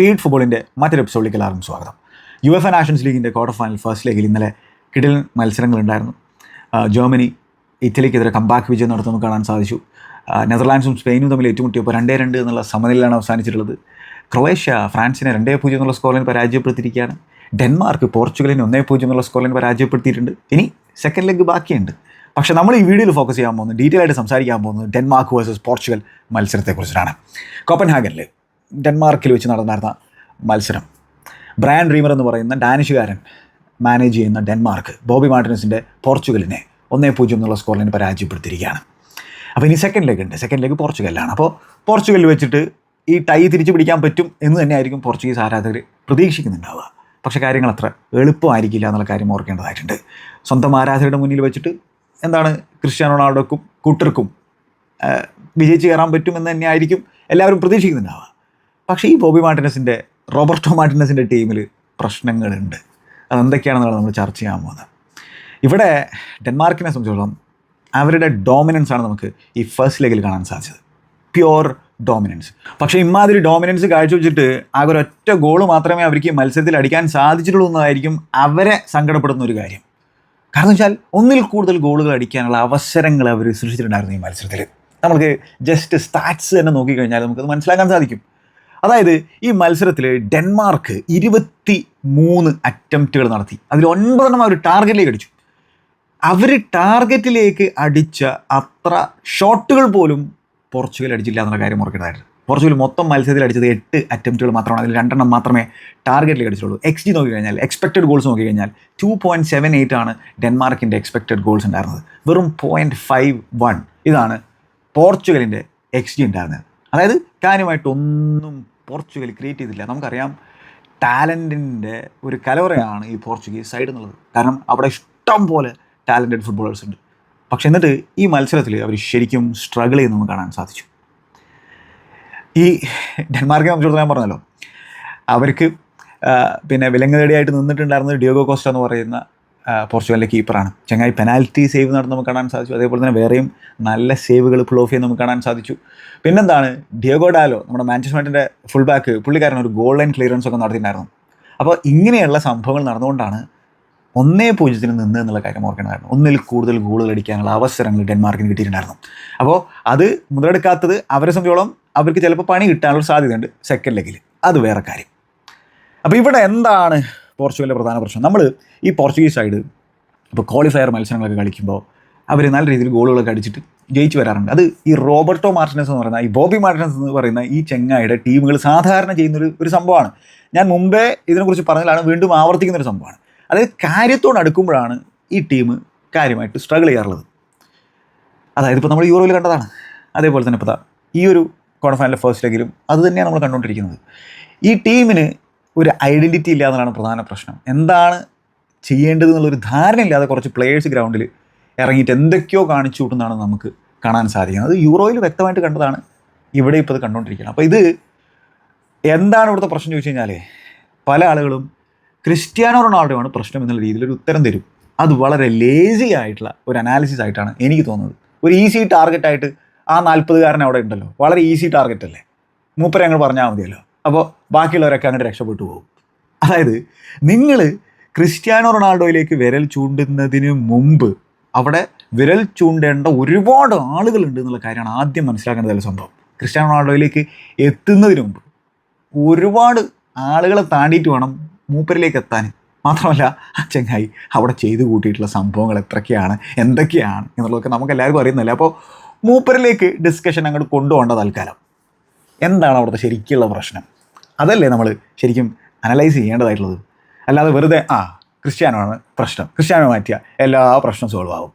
Feed ഫുട്ബോളിന്റെ മറ്റൊരു എപ്പിസോഡിലേക്ക് എല്ലാവർക്കും സ്വാഗതം. യു എഫ് നാഷൻസ് ലീഗിന്റെ ക്വാർട്ടർ ഫൈനൽ ഫസ്റ്റ് ലീഗിൽ ഇന്നലെ കിടിൽ മത്സരങ്ങളുണ്ടായിരുന്നു. ജർമ്മനി ഇറ്റലിക്കെതിരെ കമ്പാക്ക് വിജയം നടത്തുന്നു കാണാൻ സാധിച്ചു. നെതർലാൻഡ്സും സ്പെയിനും തമ്മിൽ ഏറ്റുമുട്ടിയപ്പോൾ രണ്ടേ രണ്ട് എന്നുള്ള സമനിലാണ് അവസാനിച്ചിട്ടുള്ളത്. ക്രൊയേഷ്യ ഫ്രാൻസിനെ രണ്ടേ പൂജ്യം എന്നുള്ള സ്കോറിൽ പരാജയപ്പെടുത്തിയിരിക്കുകയാണ്. ഡെൻമാർക്ക് പോർച്ചുഗലിനെ ഒന്നേ പൂജ്യം എന്നുള്ള സ്കോറിൽ പരാജയപ്പെടുത്തിയിട്ടുണ്ട്. ഇനി സെക്കൻഡ് ലെഗ് ബാക്കിയുണ്ട്. പക്ഷേ നമ്മൾ ഈ വീഡിയോയിൽ ഫോക്കസ് ചെയ്യാൻ പോകുന്നത് ഡീറ്റെയിൽ ആയിട്ട് സംസാരിക്കാൻ പോകുന്നത് ഡെൻമാർക്ക് വേഴ്സസ് പോർച്ചുഗൽ മത്സരത്തെക്കുറിച്ചിട്ടാണ്. കോപ്പൻഹാഗനിൽ ഡെൻമാർക്കിൽ വെച്ച് നടന്നായിരുന്ന മത്സരം. ബ്രയാൻ ഡ്രീമർ എന്ന് പറയുന്ന ഡാനിഷുകാരൻ മാനേജ് ചെയ്യുന്ന ഡെൻമാർക്ക് ബോബി മാർട്ടിനസിന്റെ പോർച്ചുഗലിനെ ഒന്നേ പൂജ്യം എന്നുള്ള സ്കോറിനെ പരാജയപ്പെടുത്തിയിരിക്കുകയാണ്. അപ്പോൾ ഇനി സെക്കൻഡ് ലെഗ് ഉണ്ട്. സെക്കൻഡ് ലെഗ് പോർച്ചുഗലിലാണ്. അപ്പോൾ പോർച്ചുഗലിൽ വെച്ചിട്ട് ഈ ടൈ തിരിച്ചു പിടിക്കാൻ പറ്റും എന്ന് തന്നെയായിരിക്കും പോർച്ചുഗീസ് ആരാധകർ പ്രതീക്ഷിക്കുന്നുണ്ടാവുക. പക്ഷേ കാര്യങ്ങൾ അത്ര എളുപ്പമായിരിക്കില്ല എന്നുള്ള കാര്യം ഓർക്കേണ്ടതായിട്ടുണ്ട്. സ്വന്തം ആരാധകരുടെ മുന്നിൽ വെച്ചിട്ട് എന്താണ് ക്രിസ്ത്യാനോ റൊണാൾഡോക്കും കൂട്ടർക്കും വിജയിച്ച് കയറാൻ പറ്റുമെന്ന് തന്നെയായിരിക്കും എല്ലാവരും പ്രതീക്ഷിക്കുന്നുണ്ടാവുക. പക്ഷേ ഈ ബോബി മാർട്ടിനസിന്റെ റോബർട്ടോ മാർട്ടിനസിന്റെ ടീമിൽ പ്രശ്നങ്ങളുണ്ട്. അതെന്തൊക്കെയാണെന്നുള്ളത് നമ്മൾ ചർച്ച ചെയ്യാൻ പോകുന്നത്. ഇവിടെ ഡെൻമാർക്കിനെ സംബന്ധിച്ചിടത്തോളം അവരുടെ ഡോമിനൻസ് ആണ് നമുക്ക് ഈ ഫസ്റ്റ് ലെഗിൽ കാണാൻ സാധിച്ചത്. Pure dominance. പക്ഷേ ഇമാതിരി ഡോമിനൻസ് കാഴ്ചവെച്ചിട്ട് അവർ ഒറ്റ ഗോൾ മാത്രമേ അവർക്ക് മത്സരത്തിൽ അടിക്കാൻ സാധിച്ചിട്ടുള്ളൂ എന്നതായിരിക്കും അവരെ സങ്കടപ്പെടുന്ന ഒരു കാര്യം. കാരണം വെച്ചാൽ ഒന്നിൽ കൂടുതൽ ഗോളുകൾ അടിക്കാനുള്ള അവസരങ്ങൾ അവർ സൃഷ്ടിച്ചിട്ടുണ്ടായിരുന്നു ഈ മത്സരത്തിൽ. നമുക്ക് ജസ്റ്റ് സ്റ്റാറ്റ്സ് തന്നെ നോക്കിക്കഴിഞ്ഞാൽ നമുക്കത് മനസ്സിലാക്കാൻ സാധിക്കും. അതായത് ഈ മത്സരത്തിൽ ഡെൻമാർക്ക് ഇരുപത്തി മൂന്ന് അറ്റംപ്റ്റുകൾ നടത്തി. അതിൽ ഒൻപതെണ്ണം അവർ ടാർഗറ്റിലേക്ക് അടിച്ചു. അവർ ടാർഗറ്റിലേക്ക് അടിച്ച അത്ര ഷോട്ടുകൾ പോലും പോർച്ചുഗൽ അടിച്ചില്ല എന്നുള്ള കാര്യം ഓർക്കേണ്ടതായിരുന്നു പോർച്ചുഗൽ മൊത്തം മത്സരത്തിൽ അടിച്ചത് എട്ട് അറ്റംപ്റ്റുകൾ മാത്രമാണ്. അതിൽ രണ്ടെണ്ണം മാത്രമേ ടാർഗറ്റിലേക്ക് അടിച്ചുള്ളൂ എക്സ് ജി നോക്കിക്കഴിഞ്ഞാൽ എക്സ്പെക്റ്റഡ് ഗോൾസ് നോക്കിക്കഴിഞ്ഞാൽ ടു പോയിന്റ് സെവൻ എയ്റ്റ് ആണ് ഡെൻമാർക്കിന്റെ എക്സ്പെക്റ്റഡ് ഗോൾസ് ഉണ്ടായിരുന്നത്. വെറും പോയിന്റ് ഫൈവ് വൺ ഇതാണ് പോർച്ചുഗലിന്റെ എക്സ് ജി ഉണ്ടായിരുന്നത്. അതായത് കാര്യമായിട്ടൊന്നും പോർച്ചുഗൽ ക്രിയേറ്റ് ചെയ്തില്ല. നമുക്കറിയാം ടാലന്റിന്റെ ഒരു കലവറയാണ് ഈ പോർച്ചുഗീസ് സൈഡ് എന്നുള്ളത്. കാരണം അവിടെ ഇഷ്ടം പോലെ ടാലന്റഡ് ഫുട്ബോളേഴ്സ് ഉണ്ട്. പക്ഷെ എന്നിട്ട് ഈ മത്സരത്തിൽ അവർ ശരിക്കും സ്ട്രഗിൾ ചെയ്യുന്നത് നമുക്ക് കാണാൻ സാധിച്ചു. ഈ ഡെൻമാർക്കിനെ സംബന്ധിച്ചിടത്തോളം ഞാൻ പറഞ്ഞല്ലോ. അവർക്ക് പിന്നെ വിലങ്ങതടിയായിട്ട് നിന്നിട്ടുണ്ടായിരുന്നത് ഡിയോഗോ കോസ്റ്റ എന്ന് പറയുന്ന പോർച്ചുഗലിലെ കീപ്പറാണ്. ചങ്ങായി പെനാൽറ്റി സേവ് നടന്ന് നമുക്ക് കാണാൻ സാധിച്ചു. അതേപോലെ തന്നെ വേറെയും നല്ല സേവുകൾ ഓഫ് ചെയ്യുന്ന നമുക്ക് കാണാൻ സാധിച്ചു. പിന്നെന്താണ്? ഡിയോഗോ ഡാലോ നമ്മുടെ മാഞ്ചസ്റ്റർ ഫുൾ ബാക്ക് പുള്ളിക്കാരൻ ഒരു ഗോൾ ലൈൻ ക്ലിയറൻസ് ഒക്കെ നടത്തിയിട്ടുണ്ടായിരുന്നു. അപ്പോൾ ഇങ്ങനെയുള്ള സംഭവങ്ങൾ നടന്നുകൊണ്ടാണ് ഒന്നേ പൂജ്യത്തിന് നിന്ന് എന്നുള്ള കാര്യം ഓർക്കേണ്ടതായിരുന്നു. ഒന്നിൽ കൂടുതൽ ഗോളുകൾ അടിക്കാനുള്ള അവസരങ്ങൾ ഡെൻമാർക്കിന് കിട്ടിയിട്ടുണ്ടായിരുന്നു. അപ്പോൾ അത് മുതലെടുക്കാത്തത് അവരെ സംബന്ധിച്ചോളം അവർക്ക് ചിലപ്പോൾ പണി കിട്ടാനുള്ള സാധ്യതയുണ്ട് സെക്കൻഡ് ലെഗിൽ അത് വേറെ കാര്യം. അപ്പോൾ ഇവിടെ എന്താണ് പോർച്ചുഗലിലെ പ്രധാന പ്രശ്നം. നമ്മൾ ഈ പോർച്ചുഗീസ് സൈഡ് ഇപ്പോൾ ക്വാളിഫയർ മത്സരങ്ങളൊക്കെ കളിക്കുമ്പോൾ അവർ നല്ല രീതിയിൽ ഗോളുകളൊക്കെ അടിച്ചിട്ട് ജയിച്ചു വരാറുണ്ട്. അത് ഈ റോബർട്ടോ മാർട്ടിനസ് എന്ന് പറയുന്ന ഈ ബോബി മാർട്ടിനസ് എന്ന് പറയുന്ന ഈ ചെങ്ങായുടെ ടീമുകൾ സാധാരണ ചെയ്യുന്നൊരു ഒരു സംഭവമാണ്. ഞാൻ മുമ്പേ ഇതിനെക്കുറിച്ച് പറഞ്ഞതിലാണ് വീണ്ടും ആവർത്തിക്കുന്ന ഒരു സംഭവമാണ്. അതായത് കാര്യത്തോട് അടുക്കുമ്പോഴാണ് ഈ ടീം കാര്യമായിട്ട് സ്ട്രഗിൾ ചെയ്യാറുള്ളത്. അതായത് ഇപ്പോൾ നമ്മൾ യൂറോയിൽ കണ്ടതാണ്. അതേപോലെ തന്നെ ഇപ്പോൾ ഈ ഒരു ക്വാർട്ടർ ഫൈനലിലെ ഫസ്റ്റ് ലെഗിലും അത് തന്നെയാണ് നമ്മൾ കണ്ടുകൊണ്ടിരിക്കുന്നത്. ഈ ടീമിന് ഒരു ഐഡന്റിറ്റി ഇല്ല പ്രധാന പ്രശ്നം. എന്താണ് ചെയ്യേണ്ടത് എന്നുള്ളൊരു ധാരണയില്ലാതെ കുറച്ച് പ്ലേയേഴ്സ് ഗ്രൗണ്ടിൽ ഇറങ്ങിയിട്ട് എന്തൊക്കെയോ കാണിച്ചു കൂട്ടുന്നതാണ് നമുക്ക് കാണാൻ സാധിക്കുന്നത്. അത് യൂറോയിൽ വ്യക്തമായിട്ട് കണ്ടതാണ്. ഇവിടെ ഇപ്പോൾ അത് കണ്ടുകൊണ്ടിരിക്കുന്നത് അപ്പോൾ ഇത് എന്താണ് ഇവിടുത്തെ പ്രശ്നം ചോദിച്ചു കഴിഞ്ഞാൽ പല ആളുകളും ക്രിസ്ത്യാനോ റൊണാൾഡോയാണ് പ്രശ്നം എന്നുള്ള രീതിയിൽ ഒരു ഉത്തരം തരും. അത് വളരെ ലേസി ആയിട്ടുള്ള ഒരു അനാലിസിസ് ആയിട്ടാണ് എനിക്ക് തോന്നുന്നത്. ഒരു ഈസി ടാർഗറ്റ് ആയിട്ട് ആ നാൽപ്പതുകാരൻ അവിടെ ഉണ്ടല്ലോ. വളരെ ഈസി ടാർഗറ്റ് അല്ലേ? മൂപ്പരെ അങ്ങ് പറഞ്ഞാൽ മതിയല്ലോ. അപ്പോൾ ബാക്കിയുള്ളവരൊക്കെ അങ്ങോട്ട് രക്ഷപ്പെട്ടു പോകും. അതായത് നിങ്ങൾ ക്രിസ്ത്യാനോ റൊണാൾഡോയിലേക്ക് വിരൽ ചൂണ്ടുന്നതിന് മുമ്പ് അവിടെ വിരൽ ചൂണ്ടേണ്ട ഒരുപാട് ആളുകളുണ്ട് എന്നുള്ള കാര്യമാണ് ആദ്യം മനസ്സിലാക്കേണ്ടതല്ല സംഭവം. ക്രിസ്ത്യാനോ റൊണാൾഡോയിലേക്ക് എത്തുന്നതിന് മുമ്പ് ഒരുപാട് ആളുകളെ താണ്ടിയിട്ട് വേണം മൂപ്പരിലേക്ക് എത്താൻ. മാത്രമല്ല ആ ചങ്ങായി അവിടെ ചെയ്തു കൂട്ടിയിട്ടുള്ള സംഭവങ്ങൾ എത്രയൊക്കെയാണ് എന്തൊക്കെയാണ് എന്നുള്ളതൊക്കെ നമുക്ക് എല്ലാവർക്കും അറിയുന്നില്ല അപ്പോൾ മൂപ്പരിലേക്ക് ഡിസ്കഷൻ അങ്ങോട്ട് കൊണ്ടുപോകേണ്ട തൽക്കാലം. എന്താണ് അവിടുത്തെ ശരിക്കുള്ള പ്രശ്നം? അതല്ലേ നമ്മൾ ശരിക്കും അനലൈസ് ചെയ്യേണ്ടതായിട്ടുള്ളത്. അല്ലാതെ വെറുതെ ആ ക്രിസ്ത്യാനോ ആണ് പ്രശ്നം. ക്രിസ്ത്യാനോ മാറ്റിയ എല്ലാ പ്രശ്നം സോൾവ് ആവും.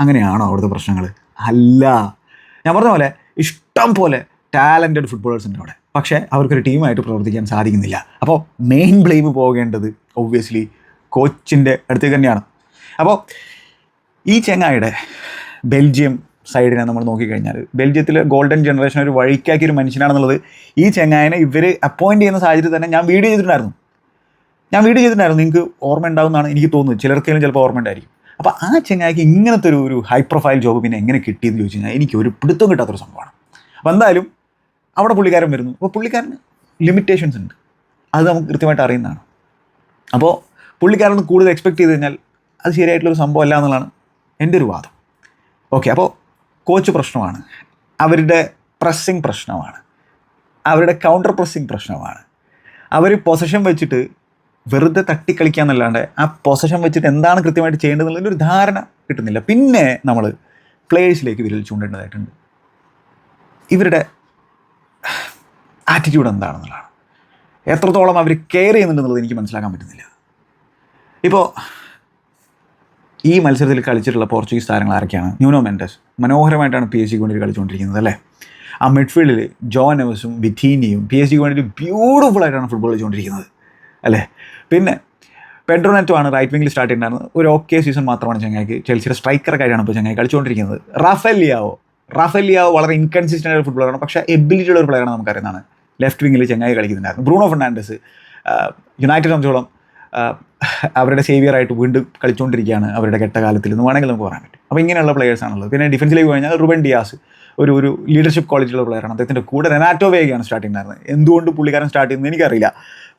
അങ്ങനെയാണോ അവിടുത്തെ പ്രശ്നങ്ങൾ? അല്ല. ഞാൻ പറഞ്ഞ പോലെ ഇഷ്ടം പോലെ ടാലന്റഡ് ഫുട്ബോളേഴ്സ് ഉണ്ട് അവിടെ. പക്ഷേ അവർക്കൊരു ടീമായിട്ട് പ്രവർത്തിക്കാൻ സാധിക്കുന്നില്ല. അപ്പോൾ മെയിൻ ബ്ലെയിം പോകേണ്ടത് ഒബ്വിയസ്ലി കോച്ചിന്റെ അടുത്തേക്ക് തന്നെയാണ്. അപ്പോൾ ഈ ചെങ്ങായിയുടെ ബെൽജിയം സൈഡിനെ നമ്മൾ നോക്കിക്കഴിഞ്ഞാൽ. ബെൽജിയത്തിൽ ഗോൾഡൻ ജനറേഷൻ ഒരു വഴിക്കാക്കിയ ഒരു മനുഷ്യനാണെന്നുള്ളത് ഈ ചെങ്ങായനെ ഇവർ അപ്പോയിന്റ് ചെയ്യുന്ന സാഹചര്യത്തിൽ തന്നെ ഞാൻ വീഡിയോ ചെയ്തിട്ടുണ്ടായിരുന്നു. ഞാൻ വീഡിയോ ചെയ്തിട്ടുണ്ടായിരുന്നു. നിങ്ങൾക്ക് ഓർമ്മ ഉണ്ടാവുന്നതാണ് എനിക്ക് തോന്നുന്നത്. ചിലർക്കെങ്കിലും ചിലപ്പോൾ ഓർമ്മ ഉണ്ടായിരിക്കും. അപ്പോൾ ആ ചെങ്ങായിക്ക് ഇങ്ങനത്തെ ഒരു ഒരു ഹൈ പ്രൊഫൈൽ ജോബ് പിന്നെ എങ്ങനെ കിട്ടിയെന്ന് ചോദിച്ചു കഴിഞ്ഞാൽ എനിക്ക് ഒരു പിടുത്തം കിട്ടാത്തൊരു സംഭവമാണ്. അപ്പോൾ എന്തായാലും അവിടെ പുള്ളിക്കാരൻ വരുന്നു. അപ്പോൾ പുള്ളിക്കാരന് ലിമിറ്റേഷൻസ് ഉണ്ട്. അത് നമുക്ക് കൃത്യമായിട്ട് അറിയുന്നതാണ്. അപ്പോൾ പുള്ളിക്കാരൻ കൂടുതൽ എക്സ്പെക്ട് ചെയ്ത് കഴിഞ്ഞാൽ അത് ശരിയായിട്ടുള്ളൊരു സംഭവം അല്ല എന്നുള്ളതാണ് എന്റെ ഒരു വാദം. ഓക്കെ അപ്പോൾ കോച്ച് പ്രശ്നമാണ്. അവരുടെ പ്രസ്സിങ് പ്രശ്നമാണ്. അവരുടെ കൗണ്ടർ പ്രസ്സിങ് പ്രശ്നമാണ്. അവർ പൊസഷൻ വെച്ചിട്ട് വെറുതെ തട്ടിക്കളിക്കുക എന്നല്ലാണ്ട് ആ പൊസഷൻ വെച്ചിട്ട് എന്താണ് കൃത്യമായിട്ട് ചെയ്യേണ്ടതെന്നുള്ളൊരു ധാരണ കിട്ടുന്നില്ല. പിന്നെ നമ്മൾ പ്ലേയേഴ്സിലേക്ക് വിരൽ ചൂണ്ടേണ്ടതായിട്ടുണ്ട്. ഇവരുടെ ആറ്റിറ്റ്യൂഡ് എന്താണെന്നുള്ളതാണ്. എത്രത്തോളം അവർ കെയർ ചെയ്യുന്നുണ്ടെന്നുള്ളത് എനിക്ക് മനസ്സിലാക്കാൻ പറ്റുന്നില്ല. ഇപ്പോൾ ഈ മത്സരത്തിൽ കളിച്ചിട്ടുള്ള പോർച്ചുഗീസ് താരങ്ങൾ ആരൊക്കെയാണ്? Nuno Mendes. മനോഹരമായിട്ടാണ് പി എസ് സിക്ക് വേണ്ടി കളിച്ചുകൊണ്ടിരിക്കുന്നത് അല്ലേ? ആ മിഡ്ഫീൽഡിൽ ജോ നെവസും വിഥീനിയും പി എസ് സിക്ക് വേണ്ടിയിട്ട് ബ്യൂട്ടിഫുൾ ആയിട്ടാണ് ഫുട്ബോൾ കളിച്ചുകൊണ്ടിരിക്കുന്നത് അല്ലേ? പിന്നെ പെഡ്രോനെറ്റോ ആണ് റൈറ്റ് വിങ്ങിൽ സ്റ്റാർട്ട് ചെയ്തിട്ടുണ്ടായിരുന്നത്. ഒരു ഓക്കെ സീസൺ മാത്രമാണ് ചങ്ങായിക്ക് ചെൽസിയുടെ കാര്യമാണ് ഇപ്പോൾ ചങ്ങായി കളിച്ചുകൊണ്ടിരിക്കുന്നത്. റാഫേൽ ലിയാവോ റാഫേൽ ലിയാവോ വളരെ ഇൻകൺസിസ്റ്റന്റ് ആയ ഫുട്ബോളറാണ് പക്ഷേ എബിലിറ്റിയുള്ള ഒരു പ്ലെയറാണ് നമുക്കറിയുന്നതാണ്. ലെഫ്റ്റ് വിങ്ങിൽ ചങ്ങായി കളിക്കുന്നുണ്ടായിരുന്നു. ബ്രൂണോ ഫെർണാണ്ടസ് യുണൈറ്റഡ് സംബന്ധിച്ചോളം അവരുടെ സേവിയറായിട്ട് വീണ്ടും കളിച്ചുകൊണ്ടിരിക്കുകയാണ് അവരുടെ കെട്ടകാലത്തിൽ എന്ന് വേണമെങ്കിൽ നമുക്ക് പറയാൻ പറ്റും. അപ്പോൾ ഇങ്ങനെയുള്ള പ്ലെയേഴ്സ് ആണുള്ളത്. പിന്നെ ഡിഫൻസിലേക്ക് കഴിഞ്ഞാൽ റുബൻ ഡിയാസ് ഒരു ഒരു ലീഡർഷിപ്പ് ക്വാളിറ്റിയുള്ള പ്ലെയറാണ് അദ്ദേഹത്തിന്റെ കൂടെ റെനാറ്റോ വേഗയാണ് സ്റ്റാർട്ടിംഗ് ഉണ്ടായിരുന്നത് എന്തുകൊണ്ട് പുള്ളിക്കാരൻ സ്റ്റാർട്ട് ചെയ്യുന്നത് എനിക്കറിയില്ല.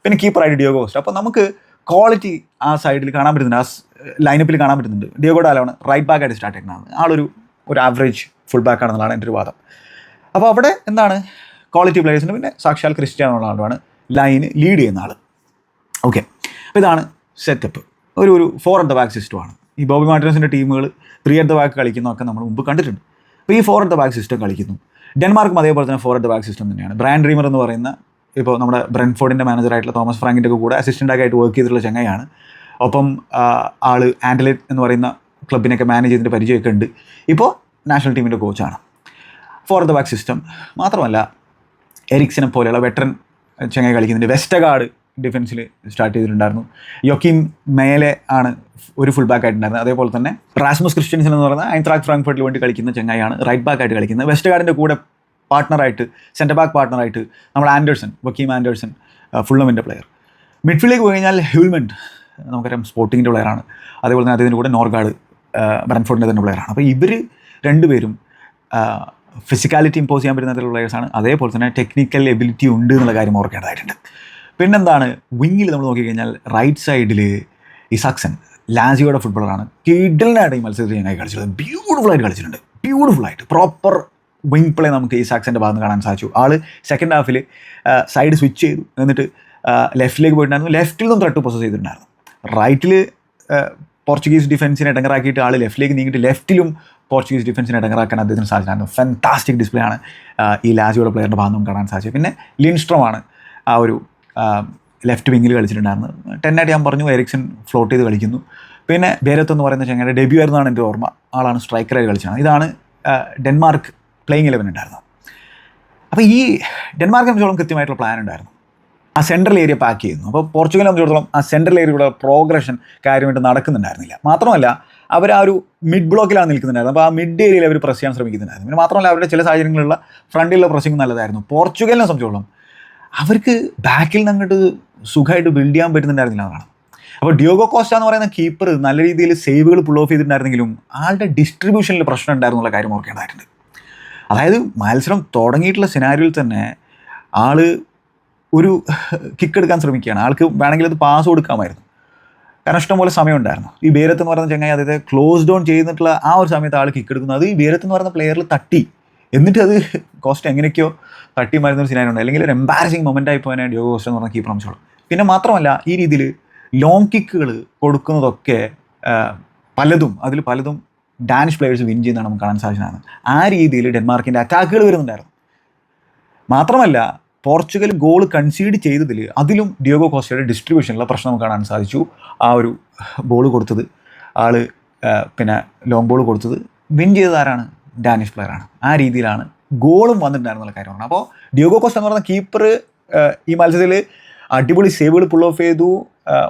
പിന്നെ കീപ്പറായിട്ട് ഡിയോഗോ കോസ്റ്റ് അപ്പോൾ നമുക്ക് ക്വാളിറ്റി ആ സൈഡിൽ കാണാൻ പറ്റുന്നുണ്ട്. ആ ലൈനപ്പിൽ കാണാൻ പറ്റുന്നുണ്ട്. ഡിയോഗോ ഡാലാണ് റൈറ്റ് ബാക്ക് ആയിട്ട് സ്റ്റാർട്ട് ചെയ്യുന്നതാണ് ആളൊരു ഒരു ആവറേജ് ഫുൾ ബാക്ക് ആണെന്നുള്ളതാണ് എന്റെ ഒരു വാദം. അപ്പോൾ അവിടെ എന്താണ് ക്വാളിറ്റി പ്ലേയേഴ്സിന് പിന്നെ സാക്ഷാൽ ക്രിസ്ത്യാനോ റൊണാൾഡോ ലൈന് ലീഡ് ചെയ്യുന്ന ആൾ ഓക്കെ ഇതാണ് സെറ്റപ്പ് ഒരു ഒരു ഫോർ അറ്റ് ദ ബാക്ക് സിസ്റ്റമാണ് ഈ ബോബി മാർട്ടിനസിന്റെ ടീമുകൾ ത്രീ അറ്റ് ദ ബാക്ക് കളിക്കുന്നതൊക്കെ നമ്മൾ മുമ്പ് കണ്ടിട്ടുണ്ട്. അപ്പോൾ ഈ four at the back system കളിക്കുന്നു. ഡെൻമാർക്കും അതേപോലെ തന്നെ four at the back system തന്നെയാണ്. ബ്രാൻഡ് ഡ്രീമർ എന്ന് പറയുന്ന ഇപ്പോൾ നമ്മുടെ ബ്രെൻഫോർഡിന്റെ മാനേജറായിട്ടുള്ള തോമസ് ഫ്രാങ്കിന്റെ കൂടെ അസിസ്റ്റന്റായിട്ട് ആയിട്ട് വർക്ക് ചെയ്തിട്ടുള്ള ചങ്ങയാണ് ഒപ്പം ആൾ ആൻഡലേറ്റ് എന്ന് പറയുന്ന ക്ലബിനൊക്കെ മാനേജ് ചെയ്തിട്ട് പരിചയമൊക്കെ ഉണ്ട്. ഇപ്പോൾ നാഷണൽ ടീമിന്റെ കോച്ചാണ് ഫോർ ദ ബാക്ക് സിസ്റ്റം മാത്രമല്ല എരിക്സിനെ പോലെയുള്ള വെറ്ററൻ ചങ്ങായി കളിക്കുന്നുണ്ട്. വെസ്റ്റഗാർഡ് ഡിഫൻസിൽ സ്റ്റാർട്ട് ചെയ്തിട്ടുണ്ടായിരുന്നു. യൊക്കീം മേലെ ആണ് ഒരു ഫുൾ ബാക്ക് ആയിട്ടുണ്ടായിരുന്നത്. അതേപോലെ തന്നെ റാസ്മസ് ക്രിസ്ത്യൻസൻ എന്ന് പറയുന്ന ഐൻത്രാക് ഫ്രാങ്ക്ഫർട്ടിൽ വേണ്ടി കളിക്കുന്ന ചങ്ങായിയാണ് റൈറ്റ് ബാക്ക് ആയിട്ട് കളിക്കുന്നത്. വെസ്റ്റ് ഗാർഡിന്റെ കൂടെ പാർട്ട്ണറായിട്ട് സെന്റർ ബാക്ക് പാർട്ട്ണറായിട്ട് നമ്മൾ ആൻഡേഴ്സൺ വക്കീം ആൻഡേഴ്സൺ ഫുള്ളമിന്റെ പ്ലെയർ മിഡ്ഫീൽഡിലേക്ക് പോയി കഴിഞ്ഞാൽ ഹ്യൂൽമെന്റ് നമുക്കറിയാം സ്പോർട്ടിങ്ങിന്റെ പ്ലെയറാണ് അതേപോലെ തന്നെ അദ്ദേഹത്തിന്റെ കൂടെ നോർഗാർഡ് ബ്രൻഫോർഡിന്റെ തന്നെ പ്ലെയറാണ് അപ്പോൾ ഇവർ രണ്ടുപേരും ഫിസിക്കാലിറ്റി ഇമ്പോസ് ചെയ്യാൻ പറ്റുന്ന തരത്തിലുള്ള പ്ലെയേഴ്സാണ് അതേപോലെ തന്നെ ടെക്നിക്കൽ എബിലിറ്റി ഉണ്ട് എന്നുള്ള കാര്യം ഓർക്കേണ്ടതായിട്ടുണ്ട്. പിന്നെന്താണ്? വിങ്ങിൽ നമ്മൾ നോക്കിക്കഴിഞ്ഞാൽ റൈറ്റ് സൈഡിൽ ഈ സക്സൻ ലാസിയോടെ ഫുട്ബോളറാണ് കിഡലിനായിട്ട് ഈ മത്സരത്തിൽ ഞാൻ കളിച്ചിട്ടുണ്ട് ബ്യൂട്ടിഫുൾ ആയിട്ട് കളിച്ചിട്ടുണ്ട്. ബ്യൂട്ടിഫുൾ ആയിട്ട്. പ്രോപ്പർ വിങ് പ്ലേ നമുക്ക് ഇസാക്സന്റെ ഭാഗത്ത് നിന്ന് കാണാൻ സാധിച്ചു. ആൾ സെക്കൻഡ് ഹാഫിൽ സൈഡ് സ്വിച്ച് ചെയ്തു. എന്നിട്ട് ലെഫ്റ്റിലേക്ക് പോയിട്ടുണ്ടായിരുന്നു. ലെഫ്റ്റിൽ നിന്നും ത്രട്ട് പ്രൊസസ് ചെയ്തിട്ടുണ്ടായിരുന്നു. റൈറ്റിൽ പോർച്ചുഗീസ് ഡിഫൻസിനെ ഇടങ്ങറാക്കിയിട്ട് ആൾ ലെഫ്റ്റിലേക്ക് നീങ്ങിയിട്ട് ലെഫ്റ്റിലും പോർച്ചുഗീസ് ഡിഫൻസിനെ ഇടങ്ങറാക്കാൻ അദ്ദേഹത്തിന് സാധിച്ചിട്ടുണ്ടായിരുന്നു. ഫാന്റാസ്റ്റിക് ഡിസ്പ്ലേ ആണ് ഈ ലാസിയോയുടെ പ്ലെയറിന്റെ ഭാഗം നമുക്ക് കാണാൻ സാധിച്ചത്. പിന്നെ ലിൻസ്ട്രോമാണ് ആ ഒരു ലെഫ്റ്റ് വിങ്ങിൽ കളിച്ചിട്ടുണ്ടായിരുന്നു. ടെന്നായിട്ട് ഞാൻ പറഞ്ഞു എറിക്സൺ ഫ്ലോട്ട് ചെയ്ത് കളിക്കുന്നു. പിന്നെ ബേരത്ത് എന്ന് പറയുന്ന ചെങ്ങയുടെ ഡെബ്യൂ ആയിരുന്നാണ് എന്റെ ഓർമ്മ. ആളാണ് സ്ട്രൈക്കറായി കളിച്ചത്. ഇതാണ് ഡെൻമാർക്ക് പ്ലേയിങ് ഇലവൻ ഉണ്ടായിരുന്നത്. അപ്പോൾ ഈ ഡെൻമാർക്ക് സംബന്ധിച്ചോളം കൃത്യമായിട്ടുള്ള പ്ലാൻ ഉണ്ടായിരുന്നു. ആ സെൻട്രൽ ഏരിയ പാക്ക് ചെയ്യുന്നു. അപ്പോൾ പോർച്ചുഗൽ സംബന്ധിച്ചിടത്തോളം ആ സെൻട്രൽ ഏരിയയുടെ പ്രോഗ്രഷൻ കാര്യമായിട്ട് നടക്കുന്നുണ്ടായിരുന്നില്ല. മാത്രമല്ല അവർ ആ ഒരു മിഡ് ബ്ലോക്കിലാണ് നിൽക്കുന്നുണ്ടായിരുന്നത്. അപ്പോൾ ആ മിഡ് ഏരിയയിൽ അവർ പ്രസ് ചെയ്യാൻ ശ്രമിക്കുന്നുണ്ടായിരുന്നു. പിന്നെ മാത്രമല്ല അവരുടെ ചില സാഹചര്യങ്ങളിലുള്ള ഫ്രണ്ടിലുള്ള പ്രസ്സിങ് നല്ലതായിരുന്നു. പോർച്ചുഗലിനെ സംബന്ധിച്ചോളം അവർക്ക് ബാക്കിൽ നിന്ന് അങ്ങോട്ട് സുഖമായിട്ട് ബിൽഡ് ചെയ്യാൻ പറ്റുന്നുണ്ടായിരുന്നില്ല അതാണ് അപ്പോൾ ഡിയോഗോ കോസ്റ്റ എന്ന് പറയുന്ന കീപ്പർ നല്ല രീതിയിൽ സേവുകൾ പുൾ ഓഫ് ചെയ്തിട്ടുണ്ടായിരുന്നെങ്കിലും ആളുടെ ഡിസ്ട്രിബ്യൂഷനിൽ പ്രശ്നം ഉണ്ടായിരുന്നു എന്നുള്ള കാര്യം ഓർക്കേണ്ടതായിട്ടുണ്ട്. അതായത് മത്സരം തുടങ്ങിയിട്ടുള്ള സിനാരിയോയിൽ തന്നെ ആൾ ഒരു കിക്ക് എടുക്കാൻ ശ്രമിക്കുകയാണ്. ആൾക്ക് വേണമെങ്കിൽ അത് പാസ് കൊടുക്കാമായിരുന്നു. കാരണം ഇഷ്ടംപോലെ സമയം ഉണ്ടായിരുന്നു. ഈ ബേരത്ത് എന്ന് പറയുന്ന ചങ്ങായി അതായത് ക്ലോസ് ഡൗൺ ചെയ്തിട്ടുള്ള ആ ഒരു സമയത്ത് ആൾ കിക്ക് എടുക്കുന്നത് അത് ഈ ബേരത്ത് എന്ന് പറയുന്ന പ്ലെയറിൽ തട്ടി. എന്നിട്ട് അത് കോസ്റ്റ് എങ്ങനെയൊക്കെയോ തട്ടി മാറുന്ന ഒരു സിനാനുണ്ട് അല്ലെങ്കിൽ ഒരു എംബാരസിങ് മൊമെന്റ് ആയി പോകാൻ ഡിയോ കോസ്റ്റ് എന്ന് പറഞ്ഞ കീപ്പർ അംശമുള്ളൂ പിന്നെ മാത്രമല്ല ഈ രീതിയിൽ ലോങ് കിക്കുകൾ കൊടുക്കുന്നതൊക്കെ പലതും അതിൽ പലതും ഡാനിഷ് പ്ലെയേഴ്സ് വിൻ ചെയ്യുന്നതാണ് നമുക്ക് കാണാൻ സാധിച്ചതാണ്. ആ രീതിയിൽ ഡെൻമാർക്കിന്റെ അറ്റാക്കുകൾ വരുന്നുണ്ടായിരുന്നു. മാത്രമല്ല പോർച്ചുഗൽ ഗോൾ കൺസീഡ് ചെയ്തതിൽ അതിലും ഡിയോഗോ കോസ്റ്റയുടെ ഡിസ്ട്രിബ്യൂഷനുള്ള പ്രശ്നം നമുക്ക് കാണാൻ സാധിച്ചു. ആ ഒരു ബോൾ കൊടുത്തത് ആൾ പിന്നെ ലോങ് ബോൾ കൊടുത്തത്. വിൻ ചെയ്തത് ആരാണ്? ഡാനിഷ് പ്ലെയറാണ് ആ രീതിയിലാണ് ഗോളും വന്നിട്ടുണ്ടായിരുന്നുള്ള കാര്യമാണ്. അപ്പോൾ ഡിയോഗോ കോസ്റ്റ് എന്ന് പറഞ്ഞ കീപ്പർ ഈ മത്സരത്തിൽ അടിപൊളി സേവുകൾ പുൾ ഓഫ് ചെയ്തു.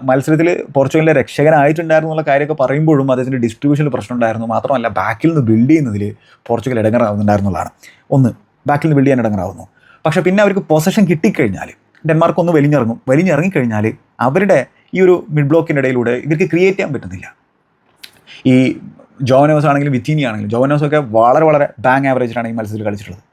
മത്സരത്തിൽ പോർച്ചുഗലിന്റെ രക്ഷകനായിട്ടുണ്ടായിരുന്നു എന്നുള്ള കാര്യമൊക്കെ പറയുമ്പോഴും അദ്ദേഹത്തിന്റെ ഡിസ്ട്രിബ്യൂഷനിൽ പ്രശ്നം ഉണ്ടായിരുന്നു. മാത്രമല്ല ബാക്കിൽ നിന്ന് ബിൽഡ് ചെയ്യുന്നതിൽ പോർച്ചുഗൽ ഇടങ്ങറാവുന്നുണ്ടായിരുന്നുള്ളതാണ് ഒന്ന് ബാക്കിൽ നിന്ന് ബിൽഡ് ചെയ്യാൻ ഇടങ്ങറാവുന്നു. പക്ഷേ പിന്നെ അവർക്ക് പൊസഷൻ കിട്ടിക്കഴിഞ്ഞാൽ ഡെൻമാർക്ക് ഒന്ന് വലിഞ്ഞിറങ്ങും. വലിഞ്ഞിറങ്ങിക്കഴിഞ്ഞാൽ അവരുടെ ഈ ഒരു മിഡ് ബ്ലോക്കിന്റെ ഇടയിലൂടെ ഇവർക്ക് ക്രിയേറ്റ് ചെയ്യാൻ പറ്റുന്നില്ല. ഈ ജോവനോസ് ആണെങ്കിലും വിറ്റീനിയ ആണെങ്കിലും ജോവനോസ് ഒക്കെ വളരെ വളരെ ബാങ് ആവറേജിലാണ് ഈ മത്സരത്തിൽ കളിച്ചിട്ടുള്ളത്.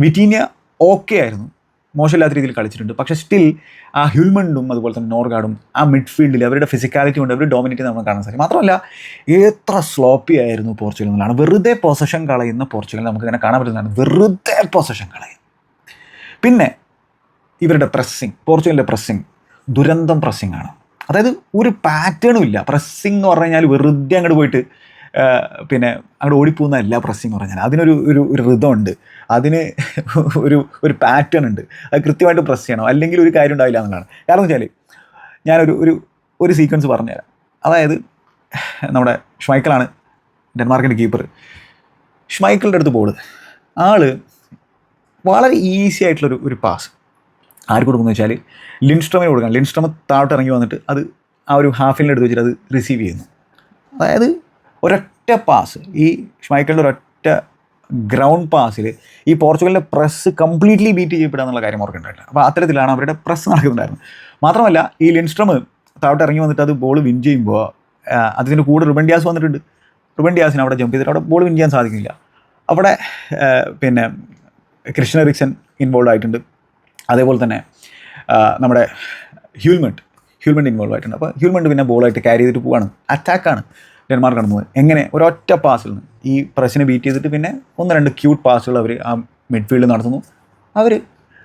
വിറ്റീനിയ ഓക്കെ ആയിരുന്നു. മോശമില്ലാത്ത രീതിയിൽ കളിച്ചിട്ടുണ്ട്. പക്ഷേ സ്റ്റിൽ ആ ഹ്യൂൽമണ്ടും അതുപോലെ തന്നെ നോർഗാർഡും ആ മിഡ്ഫീൽഡിൽ അവരുടെ ഫിസിക്കാലിറ്റി കൊണ്ട് അവർ ഡോമിനേറ്റ് നമ്മൾ കാണാൻ സാധിക്കും. മാത്രമല്ല എത്ര സ്ലോപ്പി ആയിരുന്നു പോർച്ചുഗൽ എന്നുള്ളതാണ്. വെറുതെ പൊസഷൻ കളയുന്ന പോർച്ചുഗൽ നമുക്ക് ഇങ്ങനെ കാണാൻ പറ്റുന്നതാണ്. വെറുതെ പൊസഷൻ കളയും പിന്നെ ഇവരുടെ പ്രസ്സിങ് പോർച്ചുഗലിന്റെ പ്രസ്സിങ് ദുരന്തം പ്രസ്സിങ് ആണ്. അതായത് ഒരു പാറ്റേണും ഇല്ല. പ്രസ്സിങ് എന്ന് പറഞ്ഞു കഴിഞ്ഞാൽ വെറുതെ അങ്ങോട്ട് പോയിട്ട് പിന്നെ അങ്ങോട്ട് ഓടിപ്പോകുന്ന എല്ലാ പ്രസ്സിങ് പറഞ്ഞാൽ അതിനൊരു ഒരു ഒരു ഉണ്ട് അതിന് ഒരു ഒരു പാറ്റേൺ ഉണ്ട്. അത് കൃത്യമായിട്ട് പ്രസ് ചെയ്യണം. അല്ലെങ്കിൽ ഒരു കാര്യം ഉണ്ടാവില്ല എന്നുള്ളതാണ്. കാരണം വെച്ചാൽ ഞാനൊരു ഒരു ഒരു സീക്വൻസ് പറഞ്ഞുതരാം. അതായത് നമ്മുടെ ഷ്മൈക്കിളാണ് ഡെൻമാർക്കിന്റെ കീപ്പർ ഷ്മൈക്കിളിന്റെ അടുത്ത് ബോൾ ആൾ വളരെ ഈസി ആയിട്ടുള്ളൊരു ഒരു പാസ് ആർക്ക് കൊടുക്കുന്നു വെച്ചാൽ ലിൻസ്ട്രമിന് കൊടുക്കണം. ലിൻസ്ട്രമ താഴോട്ട് ഇറങ്ങി വന്നിട്ട് അത് ആ ഒരു ഹാഫിലിന്റെ അടുത്ത് വെച്ചിട്ട് അത് റിസീവ് ചെയ്യുന്നു. അതായത് ഒരൊറ്റ പാസ് ഈ ഷ്മൈക്കലിന്റെ ഒരൊറ്റ ഗ്രൗണ്ട് പാസിൽ ഈ പോർച്ചുഗലിന്റെ പ്രസ് കംപ്ലീറ്റ്ലി ബീറ്റ് ചെയ്യപ്പെടുക എന്നുള്ള കാര്യം ഓർക്കേണ്ടായിട്ട് അപ്പോൾ അത്തരത്തിലാണ് അവരുടെ പ്രസ് നടക്കുന്നുണ്ടായിരുന്നത്. മാത്രമല്ല ഈ ലിൻസ്ട്രം താഴോട്ട് ഇറങ്ങി വന്നിട്ട് അത് ബോൾ വിൻ ചെയ്യുമ്പോൾ അതിന്റെ കൂടെ റുബൻ ഡിയാസ് വന്നിട്ടുണ്ട്. റുബൻ ഡിയാസിന് അവിടെ ജമ്പ് ചെയ്തിട്ട് അവിടെ ബോൾ വിൻ ചെയ്യാൻ സാധിക്കില്ല അവിടെ പിന്നെ കൃഷ്ണ റിക്സൺ ഇൻവോൾവ് ആയിട്ടുണ്ട്. അതേപോലെ തന്നെ നമ്മുടെ ഹ്യൂൽമെന്റ് ഹ്യൂൽമെന്റ് ഇൻവോൾവ് ആയിട്ടുണ്ട്. അപ്പോൾ ഹ്യൂൽമെന്റ് പിന്നെ ബോളായിട്ട് ക്യാരി ചെയ്തിട്ട് പോവുകയാണ് അറ്റാക്കാണ് ഡെൻമാർക്ക് നടന്നത് എങ്ങനെ? ഒരൊറ്റ പാസിൽ നിന്ന്. ഈ പ്രസിനെ ബീറ്റ് ചെയ്തിട്ട് പിന്നെ ഒന്ന് രണ്ട് ക്യൂട്ട് പാസുകൾ അവർ ആ മിഡ്ഫീൽഡ് നടത്തുന്നു. അവർ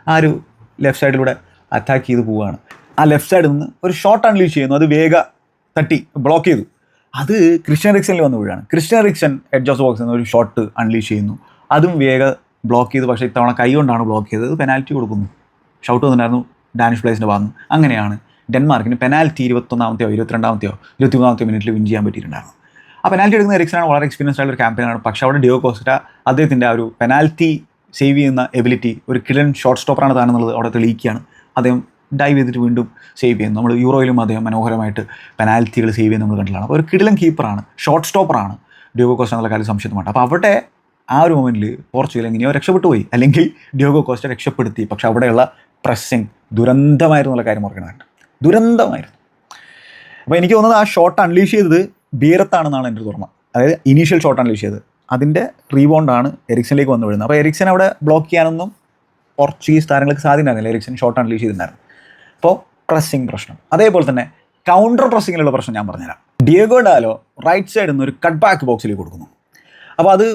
ആ ഒരു ലെഫ്റ്റ് സൈഡിലൂടെ അറ്റാക്ക് ചെയ്ത് പോവുകയാണ്. ആ ലെഫ്റ്റ് സൈഡിൽ നിന്ന് ഒരു ഷോട്ട് അൺലീഷ് ചെയ്യുന്നു. അത് വേഗ തട്ടി ബ്ലോക്ക് ചെയ്തു. അത് ക്രിസ്ത്യൻ റിക്സനിൽ വന്ന് വീഴാണ്. Christian Eriksen edge of box എന്ന ഒരു ഷോട്ട് അൺലീഷ് ചെയ്യുന്നു. അതും വേഗ ബ്ലോക്ക് ചെയ്തു. പക്ഷേ ഇത്തവണ കൈ കൊണ്ടാണ് ബ്ലോക്ക് ചെയ്തത്. പെനാൽറ്റി കൊടുക്കുന്നു. ഷൗട്ട് വന്നിട്ടുണ്ടായിരുന്നു. ഡാനിഷ് പ്ലേസിന്റെ ഭാഗം അങ്ങനെയാണ് ഡെൻമാർക്കിന് പെനാൽറ്റി ഇരുപത്തൊന്നാമത്തെയോ ഇരുപത്തിരണ്ടാമത്തെയോ ഇരുപത്തിമൂന്നാമത്തെയോ മിനിറ്റിൽ വിൻ ചെയ്യാൻ പറ്റിയിട്ടുണ്ടായിരുന്നു. ആ പെനാൽറ്റി എടുക്കുന്ന എറിക്സനാണ് വളരെ എക്സ്പീരിയൻസ് ആയിട്ടുള്ള ഒരു ക്യാമ്പയിനാണ് പക്ഷേ അവിടെ ഡിയോ കോസ്റ്റ അദ്ദേഹത്തിന്റെ ആ ഒരു പെനാൽറ്റി സേവ് ചെയ്യുന്ന എബിലിറ്റി ഒരു കിലൻ ഷോർട്ട് സ്റ്റോപ്പറാണ് താനെന്നുള്ളത് അവിടെ തെളിയിക്കുകയാണ്. അദ്ദേഹം ഡൈവ് ചെയ്തിട്ട് വീണ്ടും സേവ് ചെയ്യുന്നു. നമ്മൾ യൂറോയിലും അദ്ദേഹം മനോഹരമായിട്ട് പെനാൽറ്റികൾ സേവ് ചെയ്യുന്നത് നമ്മൾ കണ്ടിട്ടാണ് അപ്പോൾ ഒരു കിടിലൻ കീപ്പറാണ് ഷോർട്ട് സ്റ്റോപ്പറാണ് ഡിയോഗോ കോസ്റ്റ എന്നുള്ള കാര്യം സംശയമായിട്ട് അപ്പോൾ അവിടെ ആ ഒരു മൊമെന്റിൽ പോർച്ചുഗൽ എങ്ങനെയോ രക്ഷപ്പെട്ടു പോയി. അല്ലെങ്കിൽ ഡിയോഗോ കോസ്റ്റ രക്ഷപ്പെടുത്തി. പക്ഷേ അവിടെയുള്ള പ്രസ്സിങ് ദുരന്തമായിരുന്നുള്ള കാര്യം ഓർക്കണമായിട്ട് ദുരന്തമായിരുന്നു. അപ്പോൾ എനിക്ക് തോന്നുന്നത് ആ ഷോട്ട് അൺലീഷ് ചെയ്തത് ബീറത്താണെന്നാണ് എന്റെ ഓർമ്മ. അതായത് ഇനീഷ്യൽ ഷോട്ട് അൺലീഷ് ചെയ്തത്. അതിന്റെ റീബൗണ്ടാണ് എറിക്സനിലേക്ക് വന്നു വീഴുന്നത്. അപ്പോൾ എറിക്സൻ അവിടെ ബ്ലോക്ക് ചെയ്യാനൊന്നും പോർച്ചുഗീസ് താരങ്ങൾക്ക് സാധ്യമായിരുന്നില്ല എറിക്സൻ ഷോട്ട് അൺലീഷ് ചെയ്തിട്ടുണ്ടായിരുന്നു. അപ്പോൾ പ്രസ്സിങ് പ്രശ്നം. അതേപോലെ തന്നെ കൗണ്ടർ പ്രസ്സിങ്ങിലുള്ള പ്രശ്നം ഞാൻ പറഞ്ഞുതരാം. ഡിയോഗോ ഡാലോ റൈറ്റ് സൈഡിൽ നിന്ന് ഒരു കട്ട് ബാക്ക് ബോക്സിലേക്ക് കൊടുക്കുന്നു. അപ്പോൾ അത്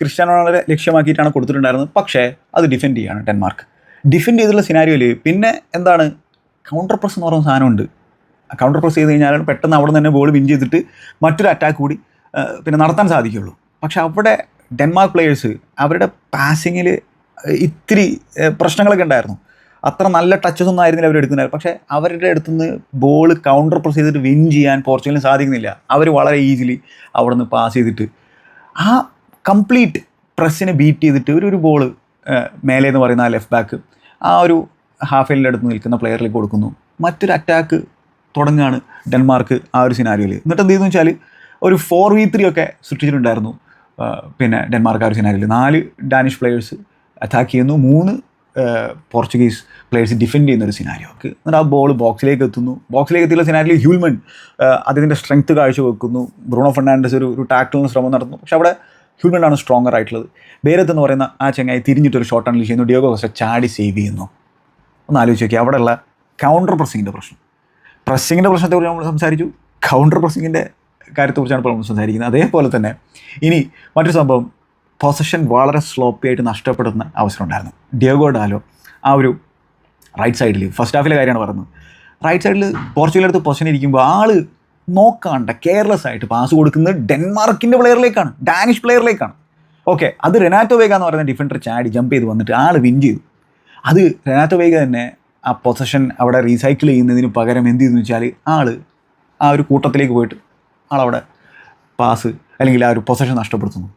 ക്രിസ്ത്യാനോ റൊണാൾഡോ ലക്ഷ്യമാക്കിയിട്ടാണ് കൊടുത്തിട്ടുണ്ടായിരുന്നത്. പക്ഷേ അത് ഡിഫെൻഡ് ചെയ്യുകയാണ് ഡെൻമാർക്ക് ഡിഫെൻഡ് ചെയ്തുള്ള സിനാരിയോയിൽ പിന്നെ എന്താണ് കൗണ്ടർ പ്രസ് എന്ന് പറയുന്ന സാധനമുണ്ട്. കൗണ്ടർ പ്രസ് ചെയ്ത് കഴിഞ്ഞാൽ പെട്ടെന്ന് അവിടെ നിന്ന് തന്നെ ബോൾ വിൻ ചെയ്തിട്ട് മറ്റൊരു അറ്റാക്ക് കൂടി പിന്നെ നടത്താൻ സാധിക്കുള്ളൂ പക്ഷെ അവിടെ ഡെൻമാർക്ക് പ്ലേയേഴ്സ് അവരുടെ പാസിങ്ങിൽ ഇത്തിരി പ്രശ്നങ്ങളൊക്കെ ഉണ്ടായിരുന്നു. അത്ര നല്ല ടച്ചസ് ഒന്നും ആയിരുന്നില്ല എടുക്കുന്നുണ്ടായിരുന്നു പക്ഷേ അവരുടെ അടുത്തുനിന്ന് ബോൾ കൗണ്ടർ പ്രസ് ചെയ്തിട്ട് വിൻ ചെയ്യാൻ പോർച്ചുഗലിന് സാധിക്കുന്നില്ല. അവർ വളരെ ഈസിലി അവിടെ നിന്ന് പാസ് ചെയ്തിട്ട്. ആ കംപ്ലീറ്റ് പ്രസ്സിനെ ബീറ്റ് ചെയ്തിട്ട് ഒരു ഒരു ബോൾ മേലെ എന്ന് പറയുന്ന ആ ലെഫ്റ്റ് ബാക്ക് ആ ഒരു ഹാഫ് ലൈനിന്റെ അടുത്ത് നിൽക്കുന്ന പ്ലെയറിലേക്ക് കൊടുക്കുന്നു. മറ്റൊരു അറ്റാക്ക് തുടങ്ങുകയാണ് ഡെൻമാർക്ക് ആ ഒരു സിനാരിയോയിൽ എന്നിട്ട് എന്ത് ചെയ്യുന്നു വെച്ചാൽ ഒരു ഫോർ വി ത്രീ ഒക്കെ സൃഷ്ടിച്ചിട്ടുണ്ടായിരുന്നു. പിന്നെ ഡെൻമാർക്ക് ആ ഒരു സിനാരിയോയിൽ നാല് ഡാനിഷ് പ്ലെയേഴ്സ് അറ്റാക്ക് ചെയ്യുന്നു. മൂന്ന് പോർച്ചുഗീസ് പ്ലെയേഴ്സ് ഡിഫെൻഡ് ചെയ്യുന്ന ഒരു സിനാരിയോ എന്നിട്ട് ആ ബോൾ ബോക്സിലേക്ക് എത്തുന്നു. ബോക്സിലേക്ക് എത്തിയുള്ള സിനാരിയിൽ ഹ്യൂമൻ അതിന്റെ സ്ട്രെങ്ത് കാഴ്ചവെക്കുന്നു ബ്രൂണോ ഫെർണാണ്ടസ് ഒരു ഒരു ടാക്കിളിന് ശ്രമം നടത്തുന്നു. പക്ഷെ അവിടെ ഹ്യൂൽമൻ ആണ് സ്ട്രോങ്ങർ ആയിട്ടുള്ളത്. ബേരത്ത് എന്ന് പറയുന്ന ആ ചെങ്ങായി തിരിഞ്ഞിട്ടൊരു ഷോട്ട് അൺലീഷ് ചെയ്യുന്നു. ഡിയോഗോ കോസ്റ്റ ചാടി സേവ് ചെയ്യുന്നു. ഒന്ന് ആലോചിച്ച് നോക്കി അവിടെയുള്ള കൗണ്ടർ പ്രസ്സിങ്ങിന്റെ പ്രശ്നം. പ്രസ്സിങ്ങിന്റെ പ്രശ്നത്തെക്കുറിച്ച് നമ്മൾ സംസാരിച്ചു. കൗണ്ടർ പ്രസ്സിങ്ങിന്റെ കാര്യത്തെക്കുറിച്ചാണ് ഇപ്പോൾ നമ്മൾ സംസാരിക്കുന്നത്. അതേപോലെ തന്നെ ഇനി മറ്റൊരു സംഭവം. പൊസഷൻ വളരെ സ്ലോപ്പി ആയിട്ട് നഷ്ടപ്പെടുന്ന അവസരം ഉണ്ടായിരുന്നു. ഡിയോഗോ ഡാലോ ആ ഒരു റൈറ്റ് സൈഡിൽ ഫസ്റ്റ് ഹാഫിലെ കാര്യമാണ് പറയുന്നത്. റൈറ്റ് സൈഡിൽ പോർച്ചുഗൽ അടുത്ത് പൊസിഷൻ ഇരിക്കുമ്പോൾ ആൾ നോക്കാണ്ട കെയർലെസ് ആയിട്ട് പാസ് കൊടുക്കുന്നത് ഡെൻമാർക്കിന്റെ പ്ലെയറിലേക്കാണ് ഡാനിഷ് പ്ലെയറിലേക്കാണ് ഓക്കെ അത് റെനാറ്റോ വേഗ എന്ന് പറയുന്ന ഡിഫൻഡർ ചാടി ജമ്പ് ചെയ്ത് വന്നിട്ട് ആൾ വിൻ ചെയ്തു. അത് റെനാറ്റോ വൈഗ തന്നെ ആ പൊസഷൻ അവിടെ റീസൈക്കിൾ ചെയ്യുന്നതിന് പകരം എന്ത് ചെയ്തെന്ന് വെച്ചാൽ ആൾ ആ ഒരു കൂട്ടത്തിലേക്ക് പോയിട്ട് ആളവിടെ പാസ് അല്ലെങ്കിൽ ആ ഒരു പൊസഷൻ നഷ്ടപ്പെടുത്തുന്നു.